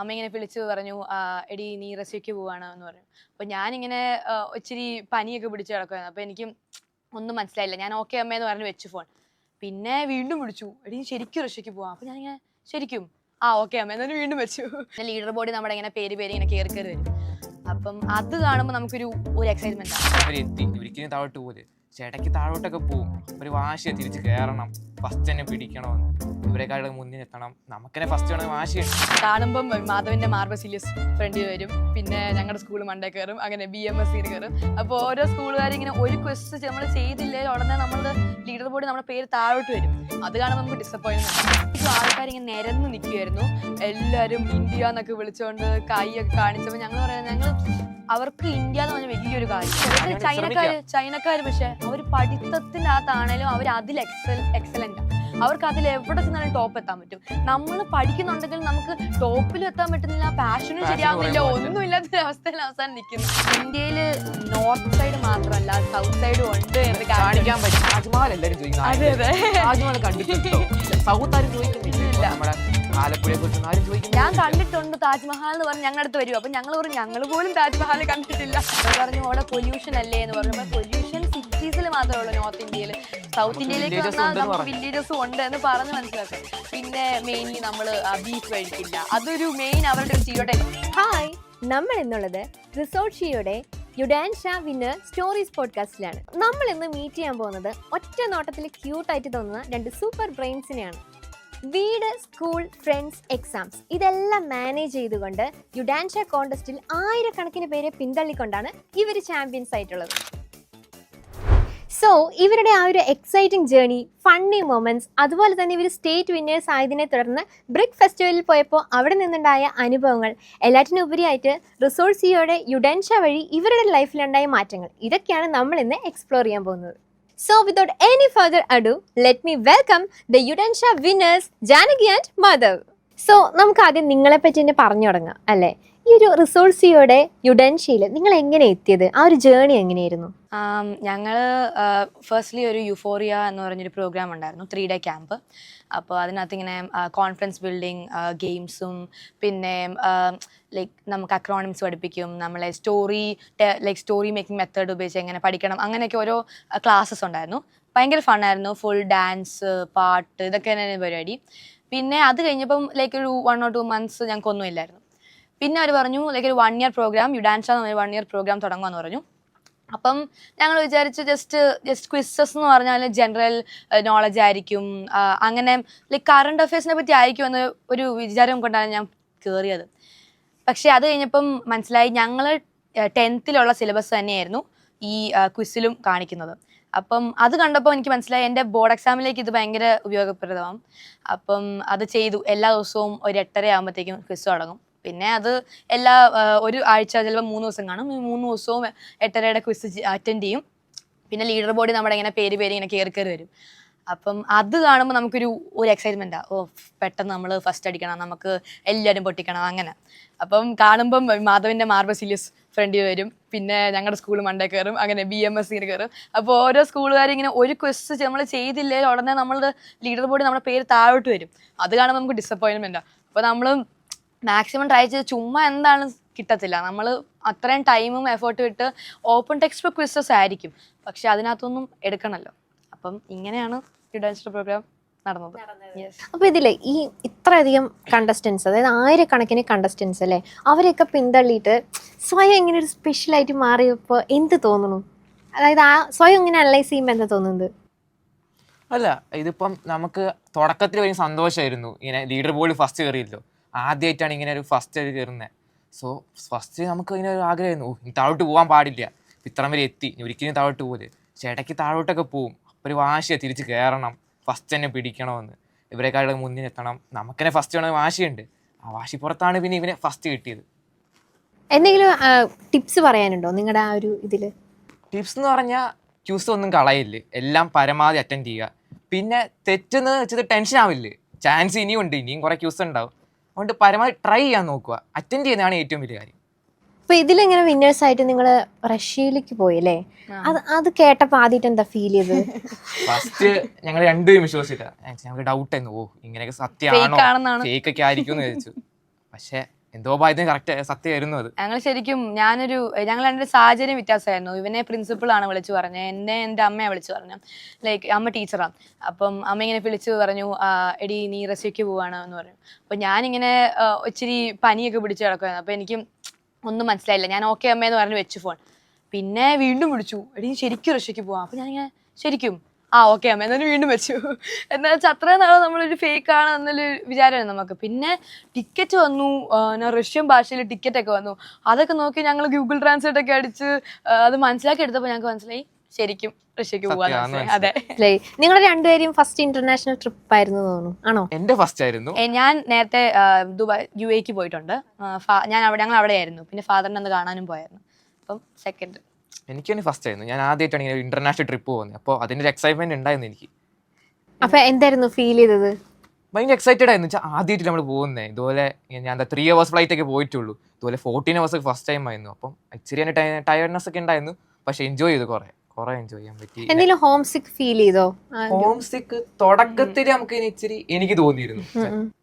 അമ്മ ഇങ്ങനെ വിളിച്ചു പറഞ്ഞു എടി നീ റഷ്യക്ക് പോവാണ് എന്ന് പറഞ്ഞു. അപ്പൊ ഞാനിങ്ങനെ ഇച്ചിരി പനിയൊക്കെ പിടിച്ച് കിടക്കുമായിരുന്നു അപ്പൊ എനിക്ക് ഒന്നും മനസ്സിലായില്ല. ഞാൻ ഓക്കെ അമ്മ അമ്മയെന്ന് പറഞ്ഞു വെച്ചു ഫോൺ. പിന്നെ വീണ്ടും വിളിച്ചു എടി നീ ശരിക്കും റഷ്യക്ക് പോവാം? അപ്പൊ ഞാനിങ്ങനെ ശരിക്കും. ആ ഓക്കെ അമ്മ. എന്നാലും വീണ്ടും വെച്ചു. ലീഡർ ബോർഡ് നമ്മുടെ ഇങ്ങനെ പേര് പേര് ഇങ്ങനെ കയറി കയറി വരും. അപ്പം അത് കാണുമ്പോൾ നമുക്കൊരു ഒരു എക്സൈറ്റ്മെന്റ് ആണ് ചേട്ടയ്ക്ക് താഴോട്ടൊക്കെ പോവും. ഒരു വാശിയെ തിരിച്ച് കയറണം ഫസ്റ്റ് തന്നെ പിടിക്കണമെന്ന്. ഇവരെക്കാളും മുന്നിൽ എത്തണം. നമുക്കെന്നെ ഫസ്റ്റ് വേണം വാശിയുണ്ട് കാണുമ്പം മാധവന്റെ മാർബസിലിയസ് ഫ്രണ്ടിൽ വരും. പിന്നെ ഞങ്ങളുടെ സ്കൂൾ മണ്ടേ കയറും അങ്ങനെ ബി എം എസ് സിയിൽ കയറും അപ്പോൾ ഓരോ സ്കൂളുകാരും ഇങ്ങനെ ഒരു ക്വസ്റ്റ് നമ്മൾ ചെയ്തില്ലേ ഉടനെ നമ്മൾ ലീഡർ ബോർഡ് നമ്മുടെ പേര് താഴോട്ട് വരും. അത് കാണുമ്പോൾ നമുക്ക് ഡിസപ്പോയിൻമെന്റ് ആൾക്കാർ ഇങ്ങനെ നിരന്ന് നിൽക്കുമായിരുന്നു എല്ലാവരും ഇന്ത്യ എന്നൊക്കെ വിളിച്ചുകൊണ്ട് കൈയൊക്കെ കാണിച്ചപ്പോൾ ഞങ്ങൾ പറയുന്നത് ഞങ്ങൾ അവർക്ക് ഇന്ത്യ എന്ന് പറഞ്ഞ വലിയൊരു കാര്യം. ചൈനക്കാർ ചൈനക്കാർ പക്ഷെ അവർ പഠിത്തത്തിനകത്താണേലും അവർ അതിൽ എക്സൽ എക്സലന്റ് അവർക്ക് അതിൽ എവിടെ ചെന്നാലും ടോപ്പ് എത്താൻ പറ്റും. നമ്മൾ പഠിക്കുന്നുണ്ടെങ്കിൽ നമുക്ക് ടോപ്പിലും എത്താൻ പറ്റുന്നില്ല പാഷനും ശരിയാവുന്നില്ല ഒന്നും ഇല്ലാത്ത അവസ്ഥയിൽ അവസാനം നിൽക്കുന്നു ഇന്ത്യയിൽ നോർത്ത് സൈഡ് മാത്രമല്ല സൗത്ത് സൈഡും ഉണ്ട് എന്ന് കാണിക്കാൻ പറ്റും. താജ്മഹൽ എല്ലാവരും അതെ അതെ. കണ്ടിട്ടുണ്ടോ? സൗത്ത് ആരും ചോദിക്കുന്നില്ല? ഇപ്പൊ നമ്മുടെ ആലപ്പുഴയെ കുറിച്ച് ആരും ഞാൻ കണ്ടിട്ടുണ്ട് താജ്മഹൽ എന്ന് പറഞ്ഞ് ഞങ്ങളുടെ അടുത്ത് വരും. അപ്പൊ ഞങ്ങൾ പറഞ്ഞു ഞങ്ങൾ പോലും താജ്മഹൽ കണ്ടിട്ടില്ല. പറഞ്ഞു അവിടെ പൊല്യൂഷൻ അല്ലേ? എന്ന് പറഞ്ഞു. പൊല്യൂഷൻ സിറ്റീസിൽ മാത്രമേ ഉള്ളൂ നോർത്ത് ഇന്ത്യയിൽ സൗത്ത് ഇന്ത്യയിലേക്ക് villages വന്നാൽ ഉണ്ടെന്ന് നമുക്ക് വില്ലേജസ് ഉണ്ട് എന്ന് പറഞ്ഞ് മനസ്സിലാക്കാം. പിന്നെ മെയിൻലി നമ്മൾ ബീഫ് കഴിക്കില്ല. അതൊരു മെയിൻ അവരുടെ ഒരു ഹായ് നമ്മൾ എന്നുള്ളത് റിസോർട്ട് യുഡാൻഷ വിന്നർ സ്റ്റോറീസ് പോഡ്കാസ്റ്റിലാണ് നമ്മൾ ഇന്ന് മീറ്റ് ചെയ്യാൻ പോകുന്നത് ഒറ്റ നോട്ടത്തിൽ ക്യൂട്ടായിട്ട് തോന്നുന്ന രണ്ട് സൂപ്പർ ബ്രെയിൻസിനെയാണ് വീട് സ്കൂൾ ഫ്രണ്ട്സ് എക്സാംസ് ഇതെല്ലാം മാനേജ് ചെയ്തുകൊണ്ട് യുഡാൻഷ കോണ്ടസ്റ്റിൽ ആയിരക്കണക്കിന് പേരെ പിന്തള്ളിക്കൊണ്ടാണ് ഇവർ ചാമ്പ്യൻസ് ആയിട്ടുള്ളത്. സോ ഇവരുടെ ആ ഒരു എക്സൈറ്റിംഗ് ജേർണി ഫണ്ണി മൊമെന്റ്സ് അതുപോലെ തന്നെ ഇവർ സ്റ്റേറ്റ് വിന്നേഴ്സ് ആയതിനെ തുടർന്ന് ബ്രിക് ഫെസ്റ്റിവലിൽ പോയപ്പോൾ അവിടെ നിന്നുണ്ടായ അനുഭവങ്ങൾ എല്ലാറ്റിനും ഉപരിയായിട്ട് റിസോഴ്സിയോടെ സിയോടെ യുഡൻഷ വഴി ഇവരുടെ ലൈഫിലുണ്ടായ മാറ്റങ്ങൾ ഇതൊക്കെയാണ് നമ്മൾ ഇന്ന് എക്സ്പ്ലോർ ചെയ്യാൻ പോകുന്നത്. So without any further ado, let me welcome the Udensha winners, Janagi and Madhav. So നമുക്ക് ആദ്യം നിങ്ങളെ പറ്റി തന്നെ പറഞ്ഞു തുടങ്ങാം അല്ലേ? ഈ ഒരു റിസോഴ്സിയോടെ സിയോടെ യുഡൻഷയിൽ നിങ്ങൾ എങ്ങനെ എത്തിയത്? ആ ഒരു ജേണി എങ്ങനെയായിരുന്നു? ഞങ്ങൾ ഫസ്റ്റ്ലി ഒരു യുഫോറിയ എന്ന് പറഞ്ഞൊരു പ്രോഗ്രാം ഉണ്ടായിരുന്നു ത്രീ ഡേ ക്യാമ്പ് അപ്പോൾ അതിനകത്ത് ഇങ്ങനെ കോൺഫിഡൻസ് ബിൽഡിങ് ഗെയിംസും പിന്നെ ലൈക്ക് നമുക്ക് അക്രോണിംസ് പഠിപ്പിക്കും. നമ്മളെ story like story making method ഉപയോഗിച്ച് എങ്ങനെ പഠിക്കണം. അങ്ങനെയൊക്കെ ഓരോ ക്ലാസ്സസ് ഉണ്ടായിരുന്നു. ഭയങ്കര ഫണ്ണായിരുന്നു ഫുൾ ഡാൻസ് പാട്ട് ഇതൊക്കെ തന്നെ പരിപാടി. പിന്നെ അത് കഴിഞ്ഞപ്പം ലൈക്ക് ഒരു വൺ ഓർ ടു മന്ത്സ് ഞങ്ങൾക്കൊന്നും ഇല്ലായിരുന്നു. പിന്നെ അവർ പറഞ്ഞു ലൈക്ക് ഒരു one year programme U dance എന്ന് വൺ ഇയർ പ്രോഗ്രാം തുടങ്ങുമെന്ന് പറഞ്ഞു. അപ്പം ഞങ്ങൾ വിചാരിച്ചു ജസ്റ്റ് ജസ്റ്റ് ക്വിസസ് എന്ന് പറഞ്ഞാൽ ജനറൽ നോളജ് ആയിരിക്കും. അങ്ങനെ ലൈക്ക് കറണ്ട് അഫയേഴ്സിനെ പറ്റി ആയിരിക്കും എന്ന് ഒരു വിചാരം കൊണ്ടാണ് ഞാൻ കയറിയത് പക്ഷേ അത് കഴിഞ്ഞപ്പം മനസ്സിലായി ഞങ്ങൾ ടെൻത്തിലുള്ള സിലബസ് തന്നെയായിരുന്നു ഈ ക്വിസിലും കാണിക്കുന്നത്. അപ്പം അത് കണ്ടപ്പോൾ എനിക്ക് മനസ്സിലായി എന്റെ ബോർഡ് എക്സാമിലേക്ക് ഇത് ഭയങ്കര ഉപയോഗപ്രദമാകും അപ്പം അത് ചെയ്തു. എല്ലാ ദിവസവും ഒരു എട്ടര ആകുമ്പോഴത്തേക്കും ക്വിസ് തുടങ്ങും. പിന്നെ അത് എല്ലാ ഒരു ആഴ്ച ചിലപ്പോൾ മൂന്ന് ദിവസം കാണും. ഈ മൂന്ന് ദിവസവും എട്ടരയുടെ ക്വിസ് അറ്റൻഡ് ചെയ്യും. പിന്നെ ലീഡർ ബോർഡിൽ നമ്മുടെ ഇങ്ങനെ പേര് പേര് ഇങ്ങനെ കയറി കയറി വരും. അപ്പം അത് കാണുമ്പോൾ നമുക്കൊരു ഒരു എക്സൈറ്റ്മെന്റാണ് ഓ പെട്ടെന്ന് നമ്മൾ ഫസ്റ്റ് അടിക്കണം. നമുക്ക് എല്ലാവരും പൊട്ടിക്കണം. അങ്ങനെ. അപ്പം കാണുമ്പം മാധവിന്റെ മാർബൽ മാർബസിലിയസ് ഫ്രണ്ടിൽ വരും. പിന്നെ ഞങ്ങളുടെ സ്കൂൾ മണ്ടേ കയറും അങ്ങനെ ബി എം എസ് സിയിൽ കയറും അപ്പോൾ ഓരോ സ്കൂളുകാരും ഇങ്ങനെ ഒരു ക്വസ്റ്റ് നമ്മൾ ചെയ്തില്ലേ ഉടനെ നമ്മളുടെ ലീഡർ ബോർഡ് നമ്മുടെ പേര് താഴോട്ട് വരും. അത് കാണുമ്പോൾ നമുക്ക് ഡിസപ്പോയിൻമെന്റാണ് അപ്പോൾ നമ്മൾ മാക്സിമം ട്രൈ ചെയ്ത് ചുമ്മാ എന്താണ് കിട്ടത്തില്ല. നമ്മൾ അത്രയും ടൈമും എഫേർട്ടും ഇട്ട് ഓപ്പൺ ടെക്സ്റ്റ് ബുക്ക് ക്വിസസ് ആയിരിക്കും. പക്ഷെ അതിനകത്തൊന്നും എടുക്കണമല്ലോ അപ്പം ഇങ്ങനെയാണ് യുഡൻസ് പ്രോഗ്രാം നടന്നത്. അപ്പൊ ഇതിലെ ഈ ഇത്രയധികം കണ്ടസ്റ്റൻസ് അതായത് ആയിരക്കണക്കിന് കണ്ടസ്റ്റൻസ് അല്ലേ അവരെയൊക്കെ പിന്തള്ളിയിട്ട് സ്വയം ഇങ്ങനെ ഒരു സ്പെഷ്യൽ ആയിട്ട് മാറിയപ്പോൾ എന്ത് തോന്നുന്നു? അതായത് ആ സ്വയം ഇങ്ങനെ അനലൈസ് ചെയ്യുമ്പോൾ എന്താ തോന്നുന്നത്? അല്ല ഇതിപ്പം നമുക്ക് തുടക്കത്തിൽ വലിയ സന്തോഷമായിരുന്നു ഇങ്ങനെ ലീഡർ ബോർഡ് ഫസ്റ്റ് കയറിയല്ലോ ആദ്യമായിട്ടാണ് ഇങ്ങനെ ഒരു ഫസ്റ്റ് കയറുന്നത് സോ ഫസ്റ്റ് നമുക്ക് ഇങ്ങനെ ഒരു ആഗ്രഹമായിരുന്നു. ഓ ഇനി താഴോട്ട് പോകാൻ പാടില്ല. ഇത്രയും വരെ എത്തി. ഒരിക്കലും താഴോട്ട് പോലെ ചേട്ടയ്ക്ക് താഴോട്ടൊക്കെ പോവും. അപ്പോൾ ഒരു വാശിയ തിരിച്ച് കയറണം ഫസ്റ്റ് തന്നെ പിടിക്കണമെന്ന്. ഇവരെക്കാളും മുന്നിൽ എത്തണം. നമുക്കെന്നെ ഫസ്റ്റ് വേണമെന്ന് വാശിയുണ്ട്. ആ വാശി പുറത്താണ് പിന്നെ ഇവനെ ഫസ്റ്റ് കിട്ടിയത്. എന്തെങ്കിലും ടിപ്സ് പറയാനുണ്ടോ നിങ്ങളുടെ ആ ഒരു ഇതിൽ ടിപ്സ് എന്ന് പറഞ്ഞാൽ ക്യൂസ് ഒന്നും കളയില്ല. എല്ലാം പരമാവധി അറ്റൻഡ് ചെയ്യുക. പിന്നെ തെറ്റെന്ന് വെച്ചത് ടെൻഷൻ ആവില്ലേ. ചാൻസ് ഇനിയും ഉണ്ട് ഇനിയും കുറേ ക്യൂസ് ഉണ്ടാവും. അതുകൊണ്ട് പരമാവധി ട്രൈ ചെയ്യാൻ നോക്കുക. അറ്റൻഡ് ചെയ്യുന്നതാണ് ഏറ്റവും വലിയ കാര്യം. അപ്പൊ ഇതിലിങ്ങനെ വിന്നേഴ്സ് ആയിട്ട് നിങ്ങൾ റഷ്യയിലേക്ക് പോയി അല്ലേ? അത് അത് കേട്ടപ്പോ ആദ്യമായിട്ട് എന്താ ഫീൽ ചെയ്തത്? ഫസ്റ്റ് ഞങ്ങൾ രണ്ടുപേരും വിശ്വസിച്ചില്ല ഞങ്ങൾക്ക് ഡൗട്ട് ആയിരുന്നു. ഓ ഇങ്ങനെയൊക്കെ സത്യമാണോ. ഫേക്ക് ഒക്കെ ആയിരിക്കും എന്ന് വിചാരിച്ചു. പക്ഷെ എന്തോ ഭാഗ്യത്തിന് കറക്റ്റ് സത്യമായിരുന്നു അത് ഞങ്ങൾ ശരിക്കും ഞാനൊരു ഞങ്ങൾ എന്റെ സാഹചര്യം വ്യത്യാസമായിരുന്നു. ഇവനെ പ്രിൻസിപ്പൾ ആണ് വിളിച്ചു പറഞ്ഞത്. എന്നെ എന്റെ അമ്മയെ വിളിച്ചു പറഞ്ഞു ലൈക്ക് അമ്മ ടീച്ചറാണ് അപ്പം അമ്മ ഇങ്ങനെ വിളിച്ചു പറഞ്ഞു എടി നീ റഷ്യക്ക് പോവാണ് എന്ന് പറഞ്ഞു. അപ്പം ഞാനിങ്ങനെ ഇച്ചിരി പനിയൊക്കെ പിടിച്ച് കിടക്കുമായിരുന്നു അപ്പം എനിക്ക് ഒന്നും മനസ്സിലായില്ല. ഞാൻ ഓക്കെ അമ്മയെന്ന് പറഞ്ഞു വെച്ചു ഫോൺ പിന്നെ വീണ്ടും വിളിച്ചു. എടി ശരിക്കും റഷ്യക്ക് പോവാം? അപ്പം ഞാനിങ്ങനെ ശരിക്കും. ആ ഓക്കെ അമ്മ. എന്നാലും വീണ്ടും വെച്ചു. എന്താ വെച്ചാൽ അത്രയും നാളെ നമ്മളൊരു ഫേക്ക് ആണ് എന്നൊരു വിചാരമാണ് നമുക്ക്. പിന്നെ ടിക്കറ്റ് വന്നു. റഷ്യൻ ഭാഷയിൽ ടിക്കറ്റ് ഒക്കെ വന്നു. അതൊക്കെ നോക്കി ഞങ്ങൾ ഗൂഗിൾ ട്രാൻസ്ലേറ്റ് ഒക്കെ അടിച്ച് അത് മനസ്സിലാക്കി എടുത്തപ്പോൾ ഞങ്ങൾക്ക് മനസ്സിലായി. ശരിക്കും റഷ്യക്ക് അല്ലേ അതെ. നിങ്ങൾ രണ്ടുപേരും ഫസ്റ്റ് ഇന്റർനാഷണൽ ട്രിപ്പ് ആയിരുന്നു തോന്നുന്നു. ആണോ? എന്റെ ഫസ്റ്റ് ആയിരുന്നു. ഞാൻ നേരത്തെ ദുബായ് യു എക്ക് പോയിട്ടുണ്ട്. ഞാൻ അവിടെ ഞങ്ങൾ അവിടെയായിരുന്നു. പിന്നെ ഫാദറിനെ ഒന്ന് കാണാനും പോയായിരുന്നു. അപ്പം സെക്കൻഡ് എനിക്ക് തന്നെ ഫസ്റ്റ് ആയിരുന്നു. ഞാൻ ആദ്യമായിട്ടാണ് ഇങ്ങനെ ഇന്റർനാഷണൽ ട്രിപ്പ് പോകുന്നത്. അപ്പോൾ അതിന്റെ ഒരു എക്സൈറ്റ്മെന്റ് ഉണ്ടായിരുന്നു എനിക്ക്. അപ്പൊ എന്തായിരുന്നു ഫീൽ ചെയ്തത്? ഭയങ്കര എക്സൈറ്റഡ് ആയിരുന്നു. വെച്ചാൽ ആദ്യമായിട്ട് നമ്മൾ പോകുന്നത് ഇതുപോലെ ഞാൻ എന്താ ത്രീ അവേഴ്സ് ഫ്ലൈറ്റ് ഒക്കെ പോയിട്ടുള്ളൂ. ഇതുപോലെ ഫോർട്ടീൻ അവേഴ്സ് ഫസ്റ്റ് ടൈം ആയിരുന്നു. അപ്പം ഇച്ചിരി തന്നെ ടയർഡ്നെസ് ഒക്കെ ഉണ്ടായിരുന്നു. പക്ഷെ എൻജോയ് ചെയ്തു കുറെ. കുറെ എൻജോയ് ചെയ്യാൻ പറ്റി. എന്തെങ്കിലും ഹോം സിക്ക് ഫീൽ ചെയ്തോ ഹോം സിക്ക് തുടക്കത്തിൽ നമുക്ക് ഇനി ഇച്ചിരി എനിക്ക് തോന്നിയിരുന്നു.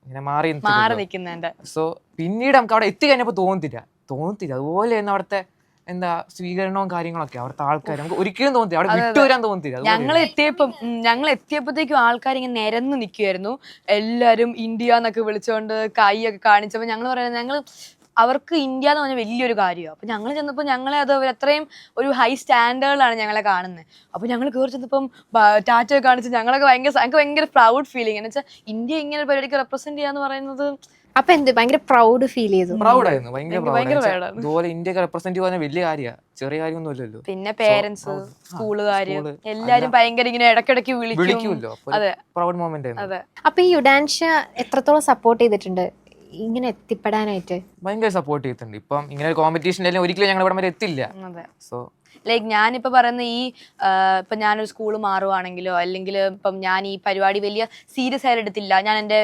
ഇങ്ങനെ മാറി മാറി നിൽക്കുന്നതിന്റെ സോ പിന്നീട് നമുക്ക് അവിടെ എത്തി കഴിഞ്ഞപ്പോൾ തോന്നത്തില്ല. തോന്നത്തില്ല. അതുപോലെ തന്നെ അവിടുത്തെ എന്താ സ്വീകരണവും കാര്യങ്ങളൊക്കെ അവിടുത്തെ ആൾക്കാർ നമുക്ക് ഒരിക്കലും തോന്നി അവിടെ വിട്ടു വരാൻ അതുപോലെ ഞങ്ങൾ എത്തിയപ്പം ഞങ്ങൾ എത്തിയപ്പോഴത്തേക്കും ആൾക്കാർ ഇങ്ങനെ നിരന്ന് നിൽക്കുമായിരുന്നു എല്ലാവരും ഇന്ത്യ എന്നൊക്കെ വിളിച്ചുകൊണ്ട് കൈയൊക്കെ കാണിച്ചപ്പോൾ ഞങ്ങൾ പറയുന്നത് ഞങ്ങൾ അവർക്ക് ഇന്ത്യ എന്ന് പറഞ്ഞാൽ വലിയൊരു കാര്യമാണ് അപ്പം ഞങ്ങൾ ചെന്നപ്പോൾ ഞങ്ങളെ അത് അവർ അത്രയും ഒരു ഹൈ സ്റ്റാൻഡേർഡിലാണ് ഞങ്ങളെ കാണുന്നത് അപ്പോൾ ഞങ്ങൾ കയറി ചെന്നപ്പം ടാറ്റ കാണിച്ച് ഞങ്ങളൊക്കെ ഭയങ്കര ഞങ്ങൾക്ക് ഭയങ്കര പ്രൗഡ് ഫീലിംഗ് എന്ന് വെച്ചാൽ ഇന്ത്യ ഇങ്ങനെ ഒരു പരിപാടിക്ക് റെപ്രസെന്റ് ചെയ്യാന്ന് പറയുന്നത് അപ്പൊ എന്ത് ഭയങ്കര പ്രൗഡ് ഫീൽ ചെയ്തു. പ്രൗഡ് ആയിരുന്നു. ഭയങ്കര ആയിരുന്നു. ഇതുപോലെ ഇന്ത്യയ്ക്ക് റെപ്രസെന്റ് ചെയ്യുന്ന വലിയ കാര്യമാണ് ചെറിയ കാര്യമൊന്നും ഇല്ലല്ലോ പിന്നെ പേരൻസ് സ്കൂളുകാർ സ്കൂളുകാര് എല്ലാരും ഭയങ്കര ഇങ്ങനെ ഇടക്കിടക്ക് വിളിക്കുമല്ലോ അതെ. പ്രൗഡ് മൊമെന്റ് അതെ. അപ്പൊ ഈ യുഡാൻഷ എത്രത്തോളം സപ്പോർട്ട് ചെയ്തിട്ടുണ്ട്? ഇങ്ങനെ എത്തിപ്പെടാനായിട്ട്. ഭയങ്കര സപ്പോർട്ട് ചെയ്തിട്ടുണ്ട്. ഇപ്പം ഇങ്ങനെ ഒരു കോമ്പറ്റീഷൻ ഒരിക്കലും ഞങ്ങൾ ഇവിടെ വരെ എത്തില്ല. സോ ലൈക്ക് ഞാനിപ്പോൾ പറയുന്ന ഈ ഇപ്പം ഞാനൊരു സ്കൂൾ മാറുവാണെങ്കിലോ അല്ലെങ്കിൽ ഇപ്പം ഞാൻ ഈ പരിപാടി വലിയ സീരിയസ് ആയിട്ട് എടുത്തില്ല. ഞാൻ എന്റെ